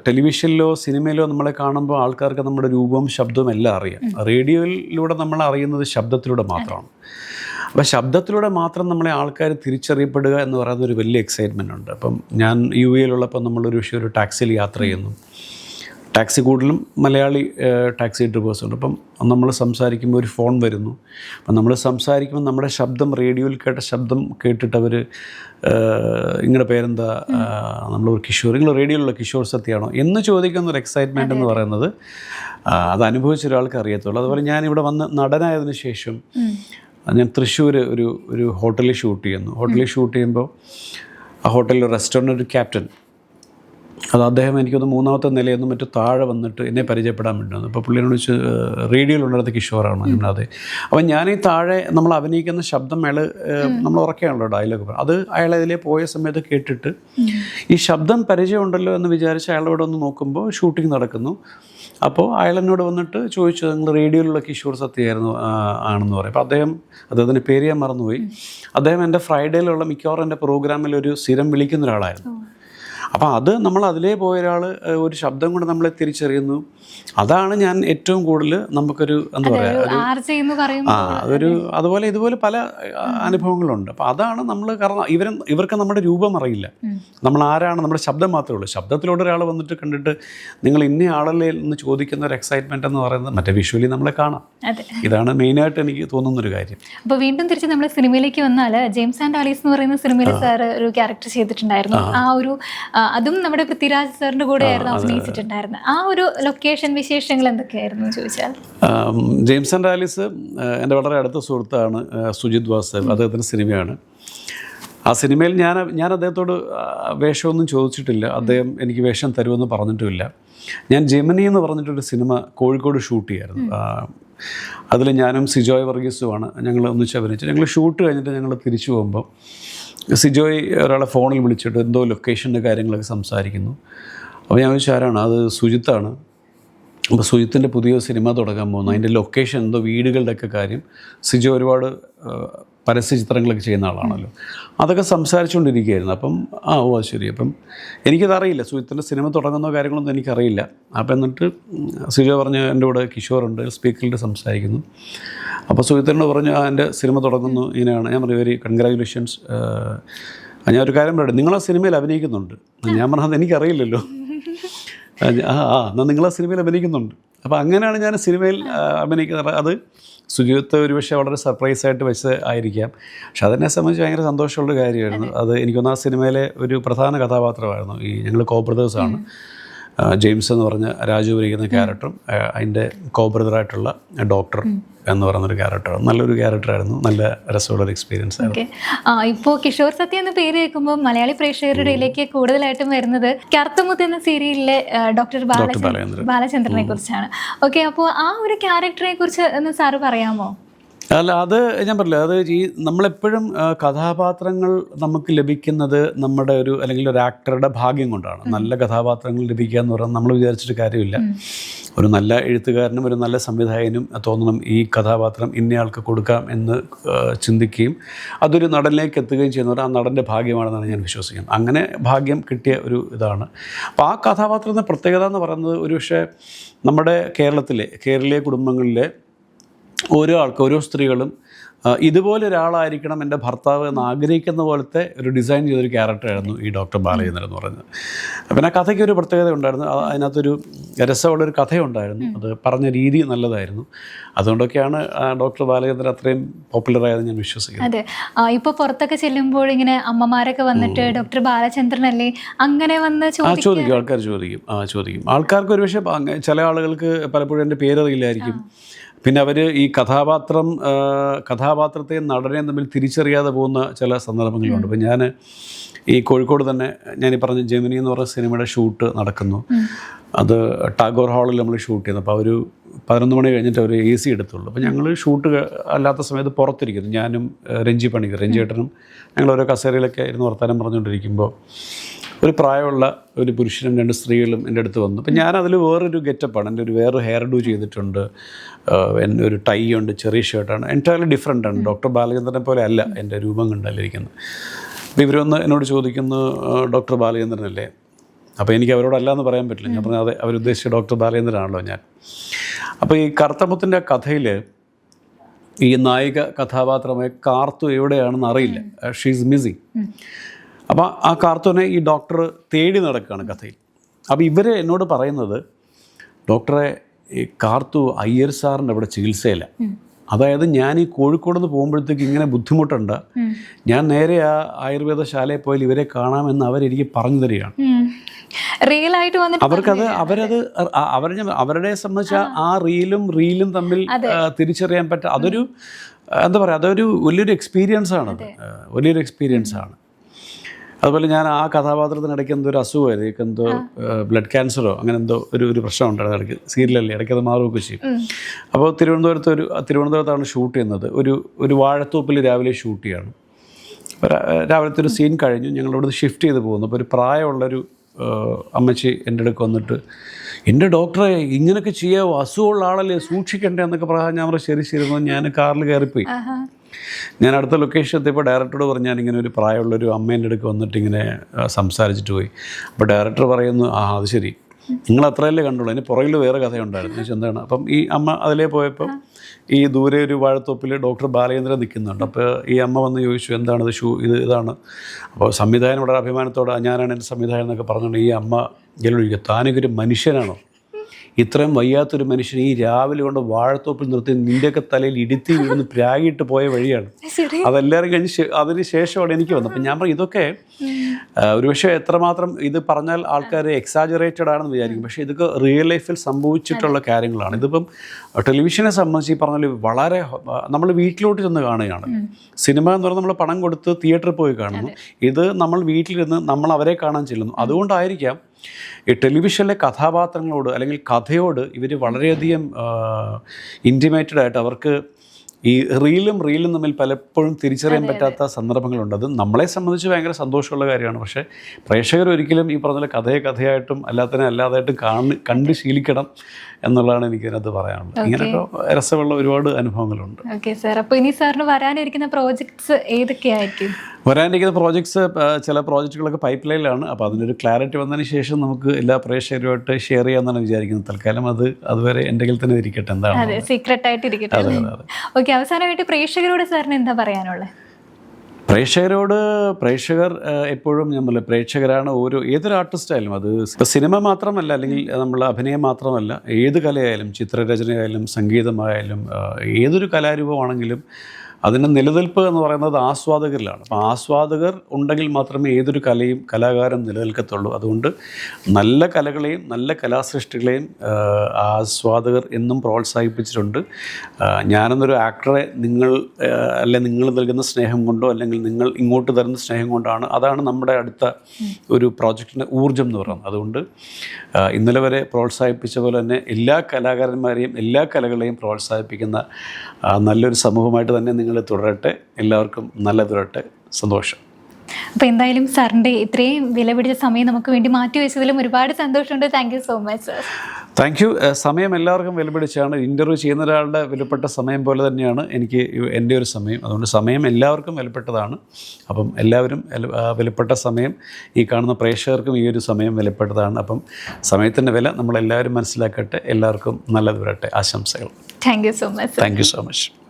ടെലിവിഷനിലോ സിനിമയിലോ നമ്മളെ കാണുമ്പോൾ ആൾക്കാർക്ക് നമ്മുടെ രൂപവും ശബ്ദവും എല്ലാം അറിയാം. റേഡിയോയിലൂടെ നമ്മൾ അറിയുന്നത് ശബ്ദത്തിലൂടെ മാത്രമാണ്. അപ്പോൾ ശബ്ദത്തിലൂടെ മാത്രം നമ്മളെ ആൾക്കാർ തിരിച്ചറിയപ്പെടുക എന്ന് പറയുന്നത് ഒരു വലിയ എക്സൈറ്റ്മെന്റ് ഉണ്ട്. അപ്പം ഞാൻ യു എയിലുള്ളപ്പോൾ നമ്മളൊരു പക്ഷേ ഒരു ടാക്സിയിൽ യാത്ര ചെയ്യുന്നു. ടാക്സി കൂടുതലും മലയാളി ടാക്സി ഡ്രൈവേഴ്സ് ഉണ്ട്. അപ്പം നമ്മൾ സംസാരിക്കുമ്പോൾ ഒരു ഫോൺ വരുന്നു. അപ്പം നമ്മൾ സംസാരിക്കുമ്പോൾ നമ്മുടെ ശബ്ദം റേഡിയോയിൽ കേട്ട ശബ്ദം കേട്ടിട്ട് അവർ നിങ്ങളുടെ പേരെന്താ? നമ്മൾ ഒരു കിഷോർ നിങ്ങൾ റേഡിയോയിലുള്ള കിഷോർ സത്യാണോ? എന്ന് ചോദിക്കുന്ന ഒരു എക്സൈറ്റ്മെന്റ് എന്ന് പറയുന്നത് അത് അനുഭവിച്ച ഒരാൾക്ക് അറിയത്തുള്ളൂ. അതുപോലെ ഞാൻ ഞാനിവിടെ വന്ന് നടനായതിന് ശേഷം ഞാൻ തൃശ്ശൂർ ഒരു ഒരു ഹോട്ടലിൽ ഷൂട്ട് ചെയ്യുന്നു. ഹോട്ടലിൽ ഷൂട്ട് ചെയ്യുമ്പോൾ ആ ഹോട്ടലിൽ റെസ്റ്റോറന്റ് ഒരു ക്യാപ്റ്റൻ അത് അദ്ദേഹം എനിക്കൊന്ന് മൂന്നാമത്തെ നിലയൊന്നും മറ്റു താഴെ വന്നിട്ട് എന്നെ പരിചയപ്പെടാൻ വേണ്ടി വന്നു. അപ്പോൾ പുള്ളിയോട് വെച്ച് റേഡിയോയിലുള്ളത് കിഷോറാണ് അതെ. അപ്പം ഞാൻ ഈ താഴെ നമ്മൾ അഭിനയിക്കുന്ന ശബ്ദം അയാൾ നമ്മൾ ഉറക്കുകയാണല്ലോ ഡയലോഗ് അത് അയാൾ അതിലേ പോയ സമയത്ത് കേട്ടിട്ട് ഈ ശബ്ദം പരിചയമുണ്ടല്ലോ എന്ന് വിചാരിച്ച് അയാളോട് ഒന്ന് നോക്കുമ്പോൾ ഷൂട്ടിംഗ് നടക്കുന്നു. അപ്പോൾ അയാൾ എന്നോട് വന്നിട്ട് ചോദിച്ചു നിങ്ങൾ റേഡിയോയിലുള്ള കിഷോർ സത്യമായിരുന്നു ആണെന്ന് പറയും. അപ്പോൾ അദ്ദേഹം അദ്ദേഹത്തിന്റെ പേര് ഞാൻ മറന്നുപോയി. അദ്ദേഹം എന്റെ ഫ്രൈഡേയിലുള്ള മിക്കവാറും എന്റെ പ്രോഗ്രാമിൽ ഒരു സ്ഥിരം വിളിക്കുന്ന ഒരാളായിരുന്നു. അപ്പോൾ അത് നമ്മൾ അതിലേ പോയ ഒരാൾ ഒരു ശബ്ദം കൊണ്ട് നമ്മളെ തിരിച്ചറിയുന്നു. അതാണ് ഞാൻ ഏറ്റവും കൂടുതൽ നമുക്കൊരു എന്താ പറയുക ആ അതൊരു അതുപോലെ ഇതുപോലെ പല അനുഭവങ്ങളുണ്ട്. അപ്പോൾ അതാണ് നമ്മൾ കാരണം ഇവർ ഇവർക്ക് നമ്മുടെ രൂപം അറിയില്ല. നമ്മൾ ആരാണ് നമ്മുടെ ശബ്ദം മാത്രമേ ഉള്ളൂ. ശബ്ദത്തിലൂടെ ഒരാൾ വന്നിട്ട് കണ്ടിട്ട് നിങ്ങൾ ഇന്ന ആളല്ലേ എന്ന് ചോദിക്കുന്ന ഒരു എക്സൈറ്റ്മെന്റ് എന്ന് പറയുന്നത് മറ്റേ വിഷ്വലി നമ്മളെ കാണാം. ഇതാണ് മെയിനായിട്ട് എനിക്ക് തോന്നുന്ന ഒരു കാര്യം. അപ്പോൾ വീണ്ടും തിരിച്ച് നമ്മൾ സിനിമയിലേക്ക് വന്നാൽ ജെയിംസ് ആൻഡ് ആലീസ് എന്ന് പറയുന്ന സിനിമയിൽ സാർ ഒരു ക്യാരക്ടർ ചെയ്തിട്ടുണ്ടായിരുന്നു. ആ. ഒരു അതും നമ്മുടെ പൃഥ്വിരാജ് സാറിന്റെ കൂടെ ആയിരുന്നു അഭിനയിച്ചിട്ടുണ്ടായിരുന്നത്. ആ ഒരു ലൊക്കേഷൻ വിശേഷങ്ങൾ എന്തൊക്കെയായിരുന്നു ചോദിച്ചാൽ? ജെയിംസ് ആൻഡ് ആലിസ് എന്റെ വളരെ അടുത്ത സുഹൃത്താണ് സുജിത് വാസവ് അദ്ദേഹത്തിന്റെ സിനിമയാണ്. ആ സിനിമയിൽ ഞാൻ ഞാൻ അദ്ദേഹത്തോട് വേഷമൊന്നും ചോദിച്ചിട്ടില്ല. അദ്ദേഹം എനിക്ക് വേഷം തരുമെന്ന് പറഞ്ഞിട്ടുമില്ല. ഞാൻ ജെമിനി എന്ന് പറഞ്ഞിട്ടൊരു സിനിമ കോഴിക്കോട് ഷൂട്ട് ചെയ്യായിരുന്നു. അതിൽ ഞാനും സിജോയ് വർഗീസുമാണ് ഞങ്ങൾ ഒന്നിച്ച് അഭിനയിച്ചു ഞങ്ങൾ ഷൂട്ട് കഴിഞ്ഞിട്ട് ഞങ്ങൾ തിരിച്ചു പോകുമ്പോൾ സിജോയ് ഒരാളെ ഫോണിൽ വിളിച്ചിട്ട് എന്തോ ലൊക്കേഷന്റെ കാര്യങ്ങളൊക്കെ സംസാരിക്കുന്നു. അപ്പോൾ ഞാൻ ചോദിച്ചു ആരാണ്? അത് സുജിത്താണ്. അപ്പോൾ സുജിത്തിന്റെ പുതിയ സിനിമ തുടങ്ങാൻ പോകുന്നു. അതിന്റെ ലൊക്കേഷൻ എന്തോ വീടുകളുടെയൊക്കെ കാര്യം. സിജോ ഒരുപാട് പരസ്യ ചിത്രങ്ങളൊക്കെ ചെയ്യുന്ന ആളാണല്ലോ. അതൊക്കെ സംസാരിച്ചുകൊണ്ടിരിക്കുകയായിരുന്നു. അപ്പം ആ ഓ ശരി. അപ്പം എനിക്കതറിയില്ല. സുജിത്തിന്റെ സിനിമ തുടങ്ങുന്ന കാര്യങ്ങളൊന്നും എനിക്കറിയില്ല. അപ്പം എന്നിട്ട് സുജ പറഞ്ഞ് എന്റെ കൂടെ കിഷോറുണ്ട്. സ്പീക്കറിൽ സംസാരിക്കുന്നു. അപ്പോൾ സുജിത്തിനോട് പറഞ്ഞു ആ എന്റെ സിനിമ തുടങ്ങുന്നു. ഇങ്ങനെയാണ്. ഞാൻ പറഞ്ഞു വെരി കൺഗ്രാജുലേഷൻസ് ഞാൻ ഒരു കാര്യം പറയട്ടെ. നിങ്ങൾ ആ സിനിമയിൽ അഭിനയിക്കുന്നുണ്ട്. ഞാൻ പറഞ്ഞത് എനിക്കറിയില്ലല്ലോ. ആ ആ എന്നാൽ നിങ്ങൾ ആ സിനിമയിൽ അഭിനയിക്കുന്നുണ്ട്. അപ്പോൾ അങ്ങനെയാണ് ഞാൻ സിനിമയിൽ അഭിനയിക്കുന്നത്. അത് സുജിത്ത് ഒരുപക്ഷെ വളരെ സർപ്രൈസ് ആയിട്ട് വെച്ച് ആയിരിക്കാം. പക്ഷെ അതിനെ സംബന്ധിച്ച് ഭയങ്കര സന്തോഷമുള്ള കാര്യമായിരുന്നു. അത്. എനിക്കൊന്നാ ആ സിനിമയിലെ ഒരു പ്രധാന കഥാപാത്രമായിരുന്നു. ഈ ഞങ്ങൾ കോ ബ്രദേഴ്സാണ് ജെയിംസ് എന്ന് പറഞ്ഞ രാജു വരിക്കുന്ന ക്യാരക്ടറും അതിന്റെ കോബ്രദറായിട്ടുള്ള ഡോക്ടർ എന്ന് പറയുന്നൊരു ക്യാരക്ടറാണ്. നല്ലൊരു ക്യാരക്ടറായിരുന്നു. നല്ല രസമുള്ള എക്സ്പീരിയൻസ് ആയിരുന്നു. ഇപ്പോൾ കിഷോർ സത്യ എന്ന പേര് കേൾക്കുമ്പോൾ മലയാളി പ്രേക്ഷകരുടെ ഇടയിലേക്ക് കൂടുതലായിട്ടും വരുന്നത് കറുത്തമുത്ത് എന്ന സീരിയലിലെ ഡോക്ടർ. ബാലചന്ദ്രനെ കുറിച്ചാണ്. ഓക്കെ അപ്പോൾ ആ ഒരു ക്യാരക്ടറെ കുറിച്ച് ഒന്ന് സാറ് പറയാമോ? അല്ല അത് ഞാൻ പറഞ്ഞില്ല അത് ഈ നമ്മളെപ്പോഴും കഥാപാത്രങ്ങൾ നമുക്ക് ലഭിക്കുന്നത് നമ്മുടെ ഒരു അല്ലെങ്കിൽ ഒരു ആക്ടറുടെ ഭാഗ്യം കൊണ്ടാണ്. നല്ല കഥാപാത്രങ്ങൾ ലഭിക്കുക എന്ന് പറയുന്നത് നമ്മൾ വിചാരിച്ചിട്ട് കാര്യമില്ല. ഒരു നല്ല എഴുത്തുകാരനും ഒരു നല്ല സംവിധായകനും തോന്നണം ഈ കഥാപാത്രം ഇന്നയാൾക്ക് കൊടുക്കാം എന്ന് ചിന്തിക്കുകയും അതൊരു നടനിലേക്ക് എത്തുകയും ചെയ്യുന്നവർ ആ നടന്റെ ഭാഗ്യമാണെന്നാണ് ഞാൻ വിശ്വസിക്കുന്നത്. അങ്ങനെ ഭാഗ്യം കിട്ടിയ ഒരു ഇതാണ്. അപ്പോൾ ആ കഥാപാത്രത്തിന്റെ പ്രത്യേകത എന്ന് പറയുന്നത് ഒരു പക്ഷേ നമ്മുടെ കേരളത്തിലെ കേരളീയ കുടുംബങ്ങളിലെ ഓരോ ആൾക്ക് ഓരോ സ്ത്രീകളും ഇതുപോലെ ഒരാളായിരിക്കണം എന്റെ ഭർത്താവ് എന്ന് ആഗ്രഹിക്കുന്ന പോലത്തെ ഒരു ഡിസൈൻ ചെയ്തൊരു ക്യാരക്ടറായിരുന്നു ഈ ഡോക്ടർ ബാലചന്ദ്രൻ എന്ന് പറയുന്നത്. പിന്നെ ആ കഥയ്ക്ക് ഒരു പ്രത്യേകത ഉണ്ടായിരുന്നു. അതിനകത്തൊരു രസമുള്ളൊരു കഥയുണ്ടായിരുന്നു. അത് പറഞ്ഞ രീതി നല്ലതായിരുന്നു. അതുകൊണ്ടൊക്കെയാണ് ഡോക്ടർ ബാലചന്ദ്രൻ അത്രയും പോപ്പുലറായതെന്ന് ഞാൻ വിശ്വസിക്കുന്നു അതെ. ഇപ്പോൾ ഇപ്പൊ പുറത്തൊക്കെ ചെല്ലുമ്പോൾ ഇങ്ങനെ അമ്മമാരൊക്കെ വന്നിട്ട് ഡോക്ടർ ബാലചന്ദ്രൻ അല്ലേ അങ്ങനെ വന്ന് ആ ചോദിക്കും ആൾക്കാർ ചോദിക്കും. ആ ചോദിക്കും. ആൾക്കാർക്ക് ഒരുപക്ഷെ ചില ആളുകൾക്ക് പലപ്പോഴും എന്റെ പേരറിയില്ലായിരിക്കും. പിന്നെ അവർ ഈ കഥാപാത്രം കഥാപാത്രത്തെയും നടനെയും തമ്മിൽ തിരിച്ചറിയാതെ പോകുന്ന ചില സന്ദർഭങ്ങളുണ്ട്. ഇപ്പം ഞാൻ ഈ കോഴിക്കോട് തന്നെ ഞാൻ ഈ പറഞ്ഞ ജെമിനി എന്ന് പറഞ്ഞ സിനിമയുടെ ഷൂട്ട് നടക്കുന്നു. അത് ടാഗോർ ഹാളിൽ നമ്മൾ ഷൂട്ട് ചെയ്യുന്നു. അപ്പോൾ ഒരു പതിനൊന്ന് മണി കഴിഞ്ഞിട്ട് അവർ എ സി എടുത്തുള്ളൂ. അപ്പോൾ ഞങ്ങൾ ഷൂട്ട് അല്ലാത്ത സമയത്ത് പുറത്തിരിക്കുന്നു. ഞാനും രഞ്ജി പണിക്കർ രഞ്ജി ഏട്ടനും ഞങ്ങൾ ഓരോ കസേരയിലൊക്കെ ഇരുന്ന് വർത്താനം പറഞ്ഞുകൊണ്ടിരിക്കുമ്പോൾ ഒരു പ്രായമുള്ള ഒരു പുരുഷനും രണ്ട് സ്ത്രീകളും എന്റെ അടുത്ത് വന്നു. അപ്പം ഞാൻ അതിൽ വേറൊരു ഗെറ്റപ്പാണ്. എന്റെ ഒരു വേറൊരു ഹെയർ ഡൂ ചെയ്തിട്ടുണ്ട്. എന്റെ ഒരു ടൈ ഉണ്ട് ചെറിയ ഷർട്ടാണ് എന്റയർലി ഡിഫറെന്റ് ആണ്. ഡോക്ടർ ബാലചന്ദ്രനെ പോലെ അല്ല എന്റെ രൂപം കണ്ടല്ലിരിക്കുന്നത് അപ്പോൾ ഇവരൊന്ന് എന്നോട് ചോദിക്കുന്നു ഡോക്ടർ ബാലചന്ദ്രനല്ലേ? അപ്പോൾ എനിക്ക് അവരോടല്ല എന്ന് പറയാൻ പറ്റില്ല. ഞാൻ പറഞ്ഞത് അതെ അവരുദ്ദേശിച്ച ഡോക്ടർ ബാലചന്ദ്രനാണല്ലോ ഞാൻ. അപ്പോൾ ഈ കറുത്തമ്മത്തിന്റെ കഥയിൽ ഈ നായിക കഥാപാത്രമായ കാർത്തു എവിടെയാണെന്ന് അറിയില്ല. ഷീ ഷീസ് മിസ്സിങ് അപ്പോൾ ആ കാർത്തൂനെ ഈ ഡോക്ടർ തേടി നടക്കുകയാണ് കഥയിൽ. അപ്പോൾ ഇവർ എന്നോട് പറയുന്നത് ഡോക്ടറെ ഈ കാർത്തു അയ്യർ സാറിന്റെ അവിടെ ചികിത്സയില്ല അതായത് ഞാൻ ഈ കോഴിക്കോട് നിന്ന് പോകുമ്പോഴത്തേക്ക് ഇങ്ങനെ ബുദ്ധിമുട്ടുണ്ട്. ഞാൻ നേരെ ആ ആയുർവേദ ശാലയിൽ പോയാൽ ഇവരെ കാണാമെന്ന് അവരെനിക്ക് പറഞ്ഞു തരികയാണ്. റിയൽ ആയിട്ട് വന്നിട്ട് അവർക്കത് അവരത് അവർ അവരുടെ സംബന്ധിച്ച ആ. റീലും റീലും തമ്മിൽ തിരിച്ചറിയാൻ പറ്റ അതൊരു എന്താ പറയുക അതൊരു വലിയൊരു എക്സ്പീരിയൻസ് ആണത് വലിയൊരു എക്സ്പീരിയൻസ് ആണ്. അതുപോലെ ഞാൻ ആ കഥാപാത്രത്തിനിടയ്ക്ക് എന്തോ ഒരു അസുഖമായിരുന്നു. എനിക്ക് എന്തോ ബ്ലഡ് ക്യാൻസറോ അങ്ങനെ എന്തോ ഒരു ഒരു പ്രശ്നം ഉണ്ടായിരുന്നു ഇടയ്ക്ക്. സീരിയലല്ലേ ഇടയ്ക്ക് അത് മാറുകയൊക്കെ ചെയ്യും. അപ്പോൾ തിരുവനന്തപുരത്ത് ഒരു തിരുവനന്തപുരത്താണ് ഷൂട്ട് ചെയ്യുന്നത്. ഒരു ഒരു വാഴത്തോപ്പിൽ രാവിലെ ഷൂട്ട് ചെയ്യാണ്. അപ്പോൾ രാവിലത്തെ ഒരു സീൻ കഴിഞ്ഞു. ഞങ്ങൾ ഇവിടുന്ന് ഷിഫ്റ്റ് ചെയ്ത് പോകുന്നു. അപ്പോൾ ഒരു പ്രായമുള്ളൊരു അമ്മച്ചി എന്റെ അടുക്ക് വന്നിട്ട് എന്റെ ഡോക്ടറെ ഇങ്ങനെയൊക്കെ ചെയ്യാവോ? അസുഖമുള്ള ആളല്ലേ സൂക്ഷിക്കണ്ടേ? എന്നൊക്കെ പറഞ്ഞാൽ ഞാൻ അവരെ ശരി ശരി. ഞാൻ കാറിൽ കയറിപ്പോയി. ഞാൻ അടുത്ത ലൊക്കേഷൻ എത്തിയപ്പോൾ ഡയറക്ടറോട് പറഞ്ഞു ഞാനിങ്ങനെ ഒരു പ്രായമുള്ളൊരു അമ്മേന്റെ അടുക്ക് വന്നിട്ട് ഇങ്ങനെ സംസാരിച്ചിട്ട് പോയി. അപ്പോൾ ഡയറക്ടർ പറയുന്നു ആ അത് ശരി. നിങ്ങൾ അത്രയല്ലേ കണ്ടുള്ളൂ. അതിന് പുറകിൽ വേറെ കഥയുണ്ടായിരുന്നു. എന്താണ് അപ്പം ഈ അമ്മ അതിലേ പോയപ്പോൾ ഈ ദൂരെ ഒരു വാഴത്തോപ്പിൽ ഡോക്ടർ ബാലചന്ദ്രൻ നിൽക്കുന്നുണ്ട്. അപ്പോൾ ഈ അമ്മ വന്ന് ചോദിച്ചു എന്താണ് ഇത് ഷൂ ഇത് ഇതാണ്? അപ്പോൾ സംവിധായകൻ വളരെ അഭിമാനത്തോടെ ഞാനാണ് എന്റെ സംവിധായകൻ എന്നൊക്കെ പറഞ്ഞുകൊണ്ട് ഈ അമ്മ ജലൊഴിക്കുക താനൊക്കെ ഒരു മനുഷ്യനാണോ? ഇത്രയും വയ്യാത്തൊരു മനുഷ്യൻ ഈ രാവിലെ കൊണ്ട് വാഴത്തോപ്പിൽ നിർത്തി നിന്റെയൊക്കെ തലയിൽ ഇടുത്തി വീഴുന്ന് പ്രാഗിയിട്ട് പോയ വഴിയാണ്. അതെല്ലാവരും കഴിഞ്ഞ് അതിന് ശേഷമാണ് എനിക്ക് വന്നത്. അപ്പം ഞാൻ പറഞ്ഞു ഇതൊക്കെ ഒരുപക്ഷെ എത്രമാത്രം ഇത് പറഞ്ഞാൽ ആൾക്കാർ എക്സാജറേറ്റഡ് ആണെന്ന് വിചാരിക്കും. പക്ഷേ ഇതൊക്കെ റിയൽ ലൈഫിൽ സംഭവിച്ചിട്ടുള്ള കാര്യങ്ങളാണ്. ഇതിപ്പം ടെലിവിഷനെ സംബന്ധിച്ച് ഈ പറഞ്ഞാൽ വളരെ നമ്മൾ വീട്ടിലോട്ട് ചെന്ന് കാണുകയാണ്. സിനിമ എന്ന് പറഞ്ഞാൽ നമ്മൾ പണം കൊടുത്ത് തിയേറ്ററിൽ പോയി കാണുന്നു. ഇത് നമ്മൾ വീട്ടിലിരുന്ന് നമ്മൾ അവരെ കാണാൻ ചെല്ലുന്നു. അതുകൊണ്ടായിരിക്കാം ഈ ടെലിവിഷനിലെ കഥാപാത്രങ്ങളോട് അല്ലെങ്കിൽ കഥയോട് ഇവർ വളരെയധികം ഇന്റിമേറ്റഡ് ആയിട്ട് അവർക്ക് ഈ റീലും റീലും തമ്മിൽ പലപ്പോഴും തിരിച്ചറിയാൻ പറ്റാത്ത സന്ദർഭങ്ങളുണ്ട്. അത് നമ്മളെ സംബന്ധിച്ച് ഭയങ്കര സന്തോഷമുള്ള കാര്യമാണ്. പക്ഷേ പ്രേക്ഷകർ ഒരിക്കലും ഈ പറഞ്ഞ കഥയെ കഥയായിട്ടും അല്ലാത്തതിനെ അല്ലാതായിട്ടും കാണി കണ്ട് ശീലിക്കണം എന്നുള്ളതാണ് എനിക്ക് ഇതിനകത്ത് പറയാനുള്ളത് ഇങ്ങനെയൊക്കെ രസമുള്ള ഒരുപാട് അനുഭവങ്ങളുണ്ട്. Okay sir. അപ്പോൾ ഇനി സാറിന് വരാനിരിക്കുന്ന പ്രോജക്ട്സ് ഏതൊക്കെയായിരിക്കും? വരാനിരിക്കുന്ന പ്രോജക്ട്സ് ചില പ്രോജക്റ്റുകളൊക്കെ പൈപ്പ് ലൈനിലാണ് അപ്പോൾ അതിനൊരു ക്ലാരിറ്റി വന്നതിന് ശേഷം നമുക്ക് എല്ലാ പ്രേക്ഷകരുമായിട്ട് ഷെയർ ചെയ്യാമെന്നാണ് വിചാരിക്കുന്നത്. തൽക്കാലം അത് അതുവരെ എന്റെ കയ്യിൽ തന്നെ ഇരിക്കട്ടെ. എന്താണ് അതെ സീക്രട്ട് ആയിട്ട് ഇരിക്കട്ടെ ഓക്കെ അവസാനമായിട്ട് പ്രേക്ഷകരോട് സാറിന് എന്താ പറയാനുള്ളത് പ്രേക്ഷകരോട് പ്രേക്ഷകർ എപ്പോഴും ഞാൻ നമ്മൾ പ്രേക്ഷകരാണ് ഓരോ ഏതൊരു ആർട്ടിസ്റ്റായാലും. അത് ഇപ്പോൾ സിനിമ മാത്രമല്ല അല്ലെങ്കിൽ നമ്മൾ അഭിനയം മാത്രമല്ല ഏത് കലയായാലും ചിത്രരചനയായാലും സംഗീതമായാലും ഏതൊരു കലാരൂപമാണെങ്കിലും അതിന്റെ നിലനിൽപ്പ് എന്ന് പറയുന്നത് ആസ്വാദകരിലാണ്. അപ്പോൾ ആസ്വാദകർ ഉണ്ടെങ്കിൽ മാത്രമേ ഏതൊരു കലയും കലാകാരം നിലനിൽക്കത്തുള്ളൂ. അതുകൊണ്ട് നല്ല കലകളെയും നല്ല കലാസൃഷ്ടികളെയും ആസ്വാദകർ എന്നും പ്രോത്സാഹിപ്പിച്ചിട്ടുണ്ട്. ഞാനെന്നൊരു ആക്ടറെ നിങ്ങൾ അല്ലെ നിങ്ങൾ നൽകുന്ന സ്നേഹം കൊണ്ടോ അല്ലെങ്കിൽ നിങ്ങൾ ഇങ്ങോട്ട് തരുന്ന സ്നേഹം കൊണ്ടാണ് അതാണ് നമ്മുടെ അടുത്ത ഒരു പ്രോജക്റ്റിന്റെ ഊർജം എന്ന് പറയുന്നത്. അതുകൊണ്ട് ഇന്നലെ വരെ പ്രോത്സാഹിപ്പിച്ച പോലെ തന്നെ എല്ലാ കലാകാരന്മാരെയും എല്ലാ കലകളെയും പ്രോത്സാഹിപ്പിക്കുന്ന നല്ലൊരു സമൂഹമായിട്ട് തന്നെ നിങ്ങൾ തുടരട്ടെ. എല്ലാവർക്കും നല്ല തുടരട്ടെ. സന്തോഷം. അപ്പോൾ എന്തായാലും സാറിന്റെ ഇത്രയും വിലപിടിച്ച സമയം നമുക്ക് വേണ്ടി മാറ്റി വെച്ചതിലും ഒരുപാട് സന്തോഷമുണ്ട്. Thank you so much sir thank you സമയം എല്ലാവർക്കും വിലപിടിച്ചാണ് ഇന്റർവ്യൂ ചെയ്യുന്ന ഒരാളുടെ വിലപ്പെട്ട സമയം പോലെ തന്നെയാണ് എനിക്ക് എന്റെ ഒരു സമയം. അതുകൊണ്ട് സമയം എല്ലാവർക്കും വിലപ്പെട്ടതാണ്. അപ്പം എല്ലാവരും വിലപ്പെട്ട സമയം ഈ കാണുന്ന പ്രേക്ഷകർക്കും ഈ ഒരു സമയം വിലപ്പെട്ടതാണ്. അപ്പം സമയത്തിന്റെ വില നമ്മളെല്ലാവരും മനസ്സിലാക്കട്ടെ. എല്ലാവർക്കും നല്ലത് വരട്ടെ ആശംസകൾ. Thank you so much thank you so much